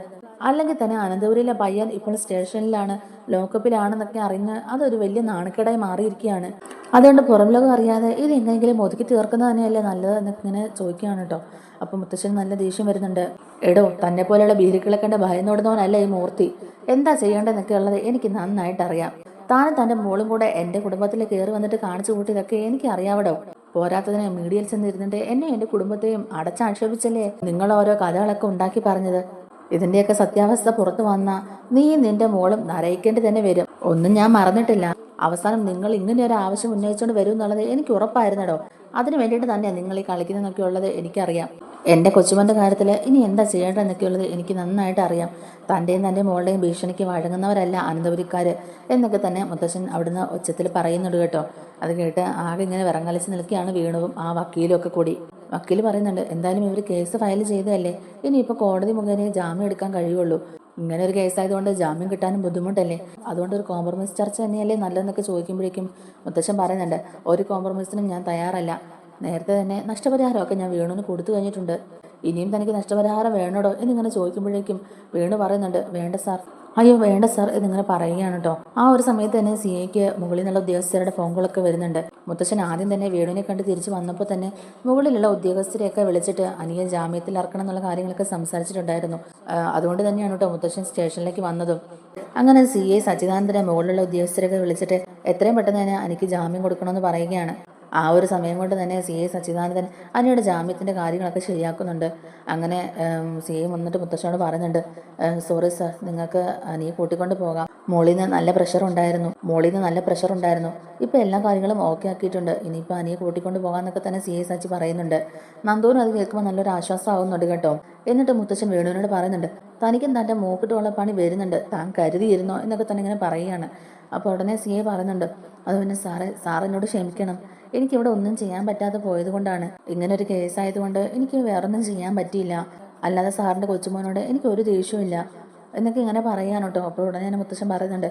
അല്ലെങ്കിൽ തന്നെ അനന്തപുരിയിലെ പയ്യൻ ഇപ്പോൾ സ്റ്റേഷനിലാണ് ലോക്കപ്പിലാണെന്നൊക്കെ അറിഞ്ഞ് അതൊരു വലിയ നാണക്കേടായി മാറിയിരിക്കുകയാണ്. അതുകൊണ്ട് പുറം ലോകം അറിയാതെ ഇത് എങ്ങനെയെങ്കിലും ഒതുക്കി തീർക്കുന്നത് തന്നെയല്ലേ നല്ലത് എന്നൊക്കെ ഇങ്ങനെ ചോദിക്കുകയാണ് കേട്ടോ. അപ്പം മുത്തശ്ശൻ നല്ല ദേഷ്യം വരുന്നുണ്ട്. എടോ തന്നെ പോലെയുള്ള ഭീരുക്കളെ കണ്ട് ഭയന്നോടുന്നവനല്ല ഈ മൂർത്തി? എന്താ ചെയ്യേണ്ടതെന്നൊക്കെ ഉള്ളത് എനിക്ക് നന്നായിട്ട് അറിയാം. താനും തന്റെ മോളും കൂടെ എന്റെ കുടുംബത്തിൽ കയറി വന്നിട്ട് കാണിച്ചു കൂട്ടിയതൊക്കെ എനിക്ക് അറിയാവടോ. പോരാത്തതിന് മീഡിയയിൽ ചെന്നിരുന്നിട്ട് എന്നെ എന്റെ കുടുംബത്തെയും അടച്ചാക്ഷേപിച്ചല്ലേ നിങ്ങൾ ഓരോ കഥകളൊക്കെ ഉണ്ടാക്കി പറഞ്ഞത്? ഇതിന്റെയൊക്കെ സത്യാവസ്ഥ പുറത്തു വന്ന നീ നിന്റെ മോളും നരയിക്കേണ്ടി തന്നെ വരും. ഒന്നും ഞാൻ മറന്നിട്ടില്ല. അവസാനം നിങ്ങൾ ഇങ്ങനെ ഒരു ആവശ്യം ഉന്നയിച്ചുകൊണ്ട് വരും എന്നുള്ളത് എനിക്ക് ഉറപ്പായിരുന്നടോ? അതിനു വേണ്ടിയിട്ട് തന്നെയാണ് നിങ്ങൾ ഈ കളിക്കുന്നതെന്നൊക്കെ ഉള്ളത് എനിക്കറിയാം. എന്റെ കൊച്ചുമന്റെ കാര്യത്തിൽ ഇനി എന്താ ചെയ്യേണ്ടതെന്നൊക്കെ ഉള്ളത് എനിക്ക് നന്നായിട്ട് അറിയാം. തന്റെയും തന്റെ മോളുടെയും ഭീഷണിക്ക് വഴങ്ങുന്നവരല്ല അനന്തപുരിക്കാർ എന്നൊക്കെ തന്നെ മുത്തശ്ശൻ അവിടുന്ന് ഉച്ചത്തിൽ പറയുന്നുണ്ട് കേട്ടോ. അത് കേട്ട് ആകെ ഇങ്ങനെ വിറങ്ങലിച്ച് നിൽക്കുകയാണ് വീണുവും ആ വക്കീലും ഒക്കെ കൂടി. വക്കീൽ പറയുന്നുണ്ട് എന്തായാലും ഇവർ കേസ് ഫയൽ ചെയ്തതല്ലേ? ഇനിയിപ്പോൾ കോടതി മുഖേന ജാമ്യം എടുക്കാൻ കഴിയുള്ളൂ. ഇങ്ങനെ ഒരു കേസായതുകൊണ്ട് ജാമ്യം കിട്ടാനും ബുദ്ധിമുട്ടല്ലേ? അതുകൊണ്ട് ഒരു കോംപ്രമൈസ് ചർച്ച തന്നെയല്ലേ നല്ലതെന്നൊക്കെ ചോദിക്കുമ്പോഴേക്കും മുത്തശ്ശൻ പറയുന്നുണ്ട് ഒരു കോംപ്രമൈസിനും ഞാൻ തയ്യാറല്ല. നേരത്തെ തന്നെ നഷ്ടപരിഹാരമൊക്കെ ഞാൻ വേണുവിന് കൊടുത്തു കഴിഞ്ഞിട്ടുണ്ട്. ഇനിയും തനിക്ക് നഷ്ടപരിഹാരം വേണോടോ? എന്നിങ്ങനെ ചോദിക്കുമ്പോഴേക്കും വേണു പറയുന്നുണ്ട് വേണ്ട സാർ. അയ്യോ വേണ്ട സാർ ഇതിങ്ങനെ പറയുകയാണ് കേട്ടോ ആ ഒരു സമയത്ത് തന്നെ സി ഐക്ക് മുകളിൽ നിന്നുള്ള ഉദ്യോഗസ്ഥരുടെ ഫോൺ കോളൊക്കെ വരുന്നുണ്ട്. മുത്തച്ഛൻ ആദ്യം തന്നെ വീടിനെ കണ്ട് തിരിച്ചു വന്നപ്പോൾ തന്നെ മുകളിലുള്ള ഉദ്യോഗസ്ഥരെയൊക്കെ വിളിച്ചിട്ട് അനിയൻ ജാമ്യത്തിൽ ഇറക്കണം എന്നുള്ള കാര്യങ്ങളൊക്കെ സംസാരിച്ചിട്ടുണ്ടായിരുന്നു. അതുകൊണ്ട് തന്നെയാണ് കേട്ടോ മുത്തച്ഛൻ സ്റ്റേഷനിലേക്ക് വന്നതും. അങ്ങനെ സി ഐ സച്ചിദാനന്ദനെ മുകളിലുള്ള ഉദ്യോഗസ്ഥരൊക്കെ വിളിച്ചിട്ട് എത്രയും പെട്ടെന്ന് തന്നെ എനിക്ക് ജാമ്യം കൊടുക്കണമെന്ന് പറയുകയാണ്. ആ ഒരു സമയം കൊണ്ട് തന്നെ സി എ സച്ചിദാനന്ദൻ അനിയുടെ ജാമ്യത്തിന്റെ കാര്യങ്ങളൊക്കെ ശരിയാക്കുന്നുണ്ട്. അങ്ങനെ സി എ വന്നിട്ട് മുത്തശ്ശനോട് പറയുന്നുണ്ട് സോറി സർ നിങ്ങൾക്ക് അനിയെ കൂട്ടിക്കൊണ്ട് പോകാം. മോളിൽ നിന്ന് നല്ല പ്രഷർ ഉണ്ടായിരുന്നു. മോളിൽ നിന്ന് നല്ല പ്രഷർ ഉണ്ടായിരുന്നു. ഇപ്പോൾ എല്ലാ കാര്യങ്ങളും ഓക്കെ ആക്കിയിട്ടുണ്ട്. ഇനിയിപ്പോൾ അനിയെ കൂട്ടിക്കൊണ്ട് പോകാമെന്നൊക്കെ തന്നെ സി എ സച്ചി പറയുന്നുണ്ട്. നന്ദൂരും അത് കേൾക്കുമ്പോൾ നല്ലൊരു ആശ്വാസം ആവുന്നുണ്ട് കേട്ടോ. എന്നിട്ട് മുത്തശ്ശൻ വേണുവിനോട് പറയുന്നുണ്ട് തനിക്കും തന്റെ മൂക്കിട്ടുള്ള പണി വരുന്നുണ്ട്. താൻ കരുതിയിരുന്നോ? എന്നൊക്കെ തന്നെ ഇങ്ങനെ പറയുകയാണ്. അപ്പോൾ ഉടനെ സി എ പറയുന്നുണ്ട്. അത് പിന്നെ സാറേ സാറിനോട് ക്ഷമിക്കണം. എനിക്കിവിടെ ഒന്നും ചെയ്യാൻ പറ്റാതെ പോയത് കൊണ്ടാണ്. ഇങ്ങനെ ഒരു കേസായതുകൊണ്ട് എനിക്ക് വേറൊന്നും ചെയ്യാൻ പറ്റിയില്ല. അല്ലാതെ സാറിന്റെ കൊച്ചുമോനോട് എനിക്ക് ഒരു ദേഷ്യവും എന്നൊക്കെ ഇങ്ങനെ പറയാൻ കേട്ടോ. അപ്പോൾ ഉടനെ ഞാൻ മുത്തശ്ശൻ പറയുന്നുണ്ട്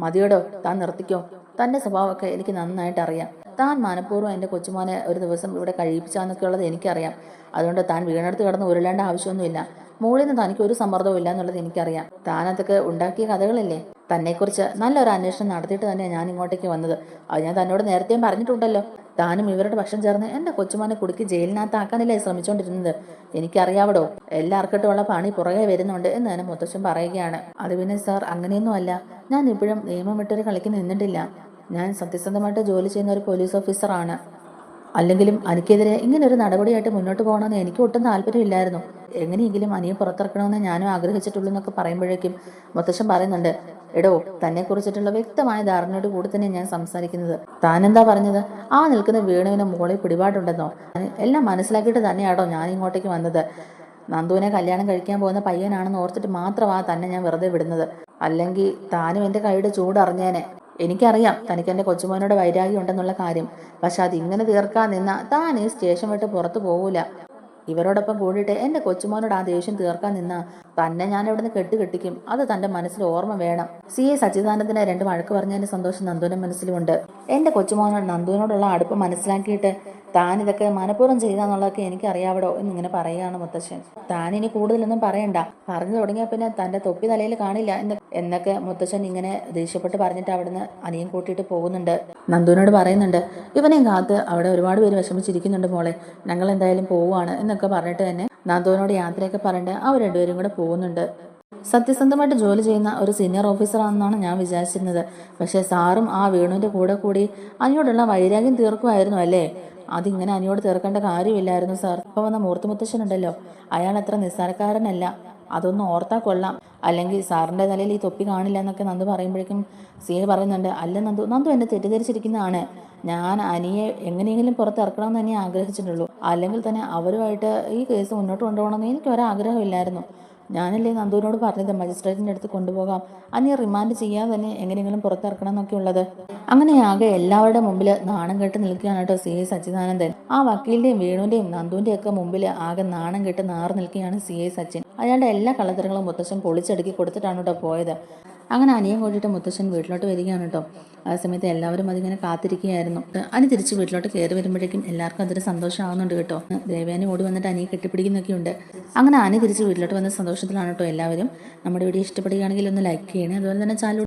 മതിയോടോ താൻ നിർത്തിക്കോ. തന്റെ സ്വഭാവമൊക്കെ എനിക്ക് നന്നായിട്ട് അറിയാം. താൻ മനഃപൂർവം എന്റെ കൊച്ചുമോനെ ഒരു ദിവസം ഇവിടെ കഴിപ്പിച്ചാന്നൊക്കെ ഉള്ളത് എനിക്കറിയാം. അതുകൊണ്ട് താൻ വീണെടുത്ത് കിടന്ന് ഉരുളേണ്ട ആവശ്യമൊന്നുമില്ല. മുകളിൽ നിന്ന് തനിക്ക് ഒരു സമ്മർദ്ദവും ഇല്ല എന്നുള്ളത് എനിക്കറിയാം. താൻ അതൊക്കെ ഉണ്ടാക്കിയ കഥകളില്ലേ? തന്നെക്കുറിച്ച് നല്ലൊരു അന്വേഷണം നടത്തിയിട്ട് തന്നെയാണ് ഞാൻ ഇങ്ങോട്ടേക്ക് വന്നത്. അത് ഞാൻ തന്നോട് നേരത്തെയും പറഞ്ഞിട്ടുണ്ടല്ലോ. താനും ഇവരുടെ പക്ഷം ചേർന്ന് എന്റെ കൊച്ചുമാനെ കുടുക്കി ജയിലിനകത്താക്കാനല്ലേ ശ്രമിച്ചുകൊണ്ടിരുന്നത് എനിക്കറിയാവടോ എല്ലാവർക്കിട്ടുമുള്ള പണി പുറകെ വരുന്നുണ്ട് എന്ന് തന്നെ മുത്തശ്ശൻ പറയുകയാണ്. അത് പിന്നെ സാർ അങ്ങനെയൊന്നുമല്ല ഞാൻ ഇപ്പോഴും നിയമം വിട്ടൊരു കളിക്ക് നിന്നിട്ടില്ല. ഞാൻ സത്യസന്ധമായിട്ട് ജോലി ചെയ്യുന്ന ഒരു പോലീസ് ഓഫീസറാണ് അല്ലെങ്കിലും എനിക്കെതിരെ ഇങ്ങനെ ഒരു നടപടിയായിട്ട് മുന്നോട്ട് പോകണമെന്ന് എനിക്ക് ഒട്ടും താല്പര്യമില്ലായിരുന്നു. എങ്ങനെയെങ്കിലും അനിയെ പുറത്തിറക്കണമെന്ന് ഞാനും ആഗ്രഹിച്ചിട്ടുള്ളൂ എന്നൊക്കെ പറയുമ്പോഴേക്കും മുത്തശ്ശൻ പറയുന്നുണ്ട് എടോ തന്നെ കുറിച്ചിട്ടുള്ള വ്യക്തമായ ധാരണയോട് കൂടി തന്നെ ഞാൻ സംസാരിക്കുന്നത്. എന്താ പറഞ്ഞത്? ആ നിൽക്കുന്ന വീണുവിന് മുകളിൽ പിടിപാടുണ്ടെന്നോ? എല്ലാം മനസ്സിലാക്കിയിട്ട് തന്നെയാണോ ഞാൻ ഇങ്ങോട്ടേക്ക് വന്നത്. നന്ദുവിനെ കല്യാണം കഴിക്കാൻ പോകുന്ന പയ്യനാണെന്ന് ഓർത്തിട്ട് മാത്രമാണ് തന്നെ ഞാൻ വെറുതെ വിടുന്നത്. അല്ലെങ്കിൽ താനും എന്റെ കൈയുടെ ചൂടറിഞ്ഞേനെ. എനിക്കറിയാം തനിക്ക് എന്റെ കൊച്ചുമോനോട് വൈരാഗ്യം ഉണ്ടെന്നുള്ള കാര്യം. പക്ഷെ അത് ഇങ്ങനെ തീർക്കാൻ നിന്ന താൻ ഈ സ്റ്റേഷൻ വിട്ട് പുറത്തു പോകൂല ഇവരോടൊപ്പം കൂടിയിട്ട് എന്റെ കൊച്ചുമോനോട് ആ ദേഷ്യം തീർക്കാൻ നിന്ന തന്നെ ഞാൻ ഇവിടുന്ന് കെട്ടുകെട്ടിക്കും അത് തന്റെ മനസ്സിൽ ഓർമ്മ വേണം. സി. എ. സച്ചിദാനന്ദനെ രണ്ട് വഴക്ക് പറഞ്ഞതിന്റെ സന്തോഷം നന്ദുവിന്റെ മനസ്സിലുമുണ്ട്. എന്റെ കൊച്ചുമോനോട് നന്ദുവിനോടുള്ള അടുപ്പ് മനസ്സിലാക്കിയിട്ട് താൻ ഇതൊക്കെ മനഃപൂർവം ചെയ്താന്നുള്ളതൊക്കെ എനിക്കറിയാവിടോ എന്നിങ്ങനെ പറയുകയാണ് മുത്തശ്ശൻ. താനിനി കൂടുതലൊന്നും പറയണ്ട. പറഞ്ഞു തുടങ്ങിയാൽ പിന്നെ തന്റെ തൊപ്പി തലയിൽ കാണില്ല എന്ന് എന്നൊക്കെ മുത്തശ്ശൻ ഇങ്ങനെ ദേഷ്യപ്പെട്ട് പറഞ്ഞിട്ട് അവിടുന്ന് അനിയൻ കൂട്ടിയിട്ട് പോകുന്നുണ്ട്. നന്ദുവിനോട് പറയുന്നുണ്ട് ഇവനെയും കാത്ത് അവിടെ ഒരുപാട് പേര് വിഷമിച്ചിരിക്കുന്നുണ്ട് മോളെ. ഞങ്ങൾ എന്തായാലും പോവുകയാണ് എന്നൊക്കെ പറഞ്ഞിട്ട് തന്നെ നന്ദുവിനോട് യാത്രയൊക്കെ പറഞ്ഞിട്ട് അവർ രണ്ടുപേരും കൂടെ പോകുന്നുണ്ട്. സത്യസന്ധമായിട്ട് ജോലി ചെയ്യുന്ന ഒരു സീനിയർ ഓഫീസറാണെന്നാണ് ഞാൻ വിചാരിച്ചിരുന്നത്. പക്ഷേ സാറും ആ വേണുവിന്റെ കൂടെ കൂടി അതിനോടുള്ള വൈരാഗ്യം തീർക്കുമായിരുന്നു അല്ലേ? അതിങ്ങനെ അനിയോട് തീർക്കേണ്ട കാര്യമില്ലായിരുന്നു സാർ. ഇപ്പോൾ വന്ന മൂർത്തി മുത്തശ്ശനുണ്ടല്ലോ അയാൾ അത്ര നിസ്സാരക്കാരനല്ല. അതൊന്നും ഓർത്താ കൊള്ളാം. അല്ലെങ്കിൽ സാറിന്റെ തലയിൽ ഈ തൊപ്പി കാണില്ല എന്നൊക്കെ നന്ദു പറയുമ്പോഴേക്കും സി എ പറയുന്നുണ്ട് അല്ല നന്ദു നന്ദു എന്നെ തെറ്റിദ്ധരിച്ചിരിക്കുന്നതാണ്. ഞാൻ അനിയെ എങ്ങനെയെങ്കിലും പുറത്തിറക്കണമെന്ന് തന്നെ ആഗ്രഹിച്ചിട്ടുള്ളൂ. അല്ലെങ്കിൽ തന്നെ അവരുമായിട്ട് ഈ കേസ് മുന്നോട്ട് കൊണ്ടുപോകണമെന്ന് എനിക്ക് ഒരാഗ്രഹമില്ലായിരുന്നു. ഞാനല്ലേ നന്ദുവിനോട് പറഞ്ഞത് മജിസ്ട്രേറ്റിന്റെ അടുത്ത് കൊണ്ടുപോകാം. അനിയെ റിമാൻഡ് ചെയ്യാതെ തന്നെ എങ്ങനെയെങ്കിലും പുറത്തിറക്കണം എന്നൊക്കെ ഉള്ളത് അങ്ങനെ ആകെ എല്ലാവരുടെ മുമ്പിൽ നാണം കെട്ട് നിൽക്കുകയാണ് കേട്ടോ സി ഐ സച്ചിദാനന്ദൻ. ആ വക്കീലിന്റെയും വേണുവിന്റെയും നന്ദുവിന്റെയും ഒക്കെ മുമ്പിൽ ആകെ നാണം കെട്ട് നാറ് നിൽക്കുകയാണ് സി ഐ സച്ചിൻ. അയാളുടെ എല്ലാ കള്ളത്തരങ്ങളും മുത്തശ്ശൻ പൊളിച്ചടുക്കി കൊടുത്തിട്ടാണ് കേട്ടോ പോയത്. അങ്ങനെ അനിയൻ കൂട്ടിയിട്ട് മുത്തശ്ശൻ വീട്ടിലോട്ട് വരികയാണ് കേട്ടോ. ആ സമയത്ത് എല്ലാവരും അതിങ്ങനെ കാത്തിരിക്കുകയായിരുന്നു. അനി തിരിച്ച് വീട്ടിലോട്ട് കയറി വരുമ്പോഴേക്കും എല്ലാവർക്കും അതൊരു സന്തോഷമാകുന്നുണ്ട് കേട്ടോ. ദേവയാനി ഓടി വന്നിട്ട് അനിയെ കെട്ടിപ്പിടിക്കുന്നൊക്കെ ഉണ്ട്. അങ്ങനെ അനി തിരിച്ച് വീട്ടിലോട്ട് വന്ന സന്തോഷത്തിലാണ് കേട്ടോ എല്ലാവരും. നമ്മുടെ വീഡിയോ ഇഷ്ടപ്പെടുകയാണെങ്കിൽ ഒന്ന് ലൈക്ക് ചെയ്യണേ. അതുപോലെ തന്നെ ചാനൽ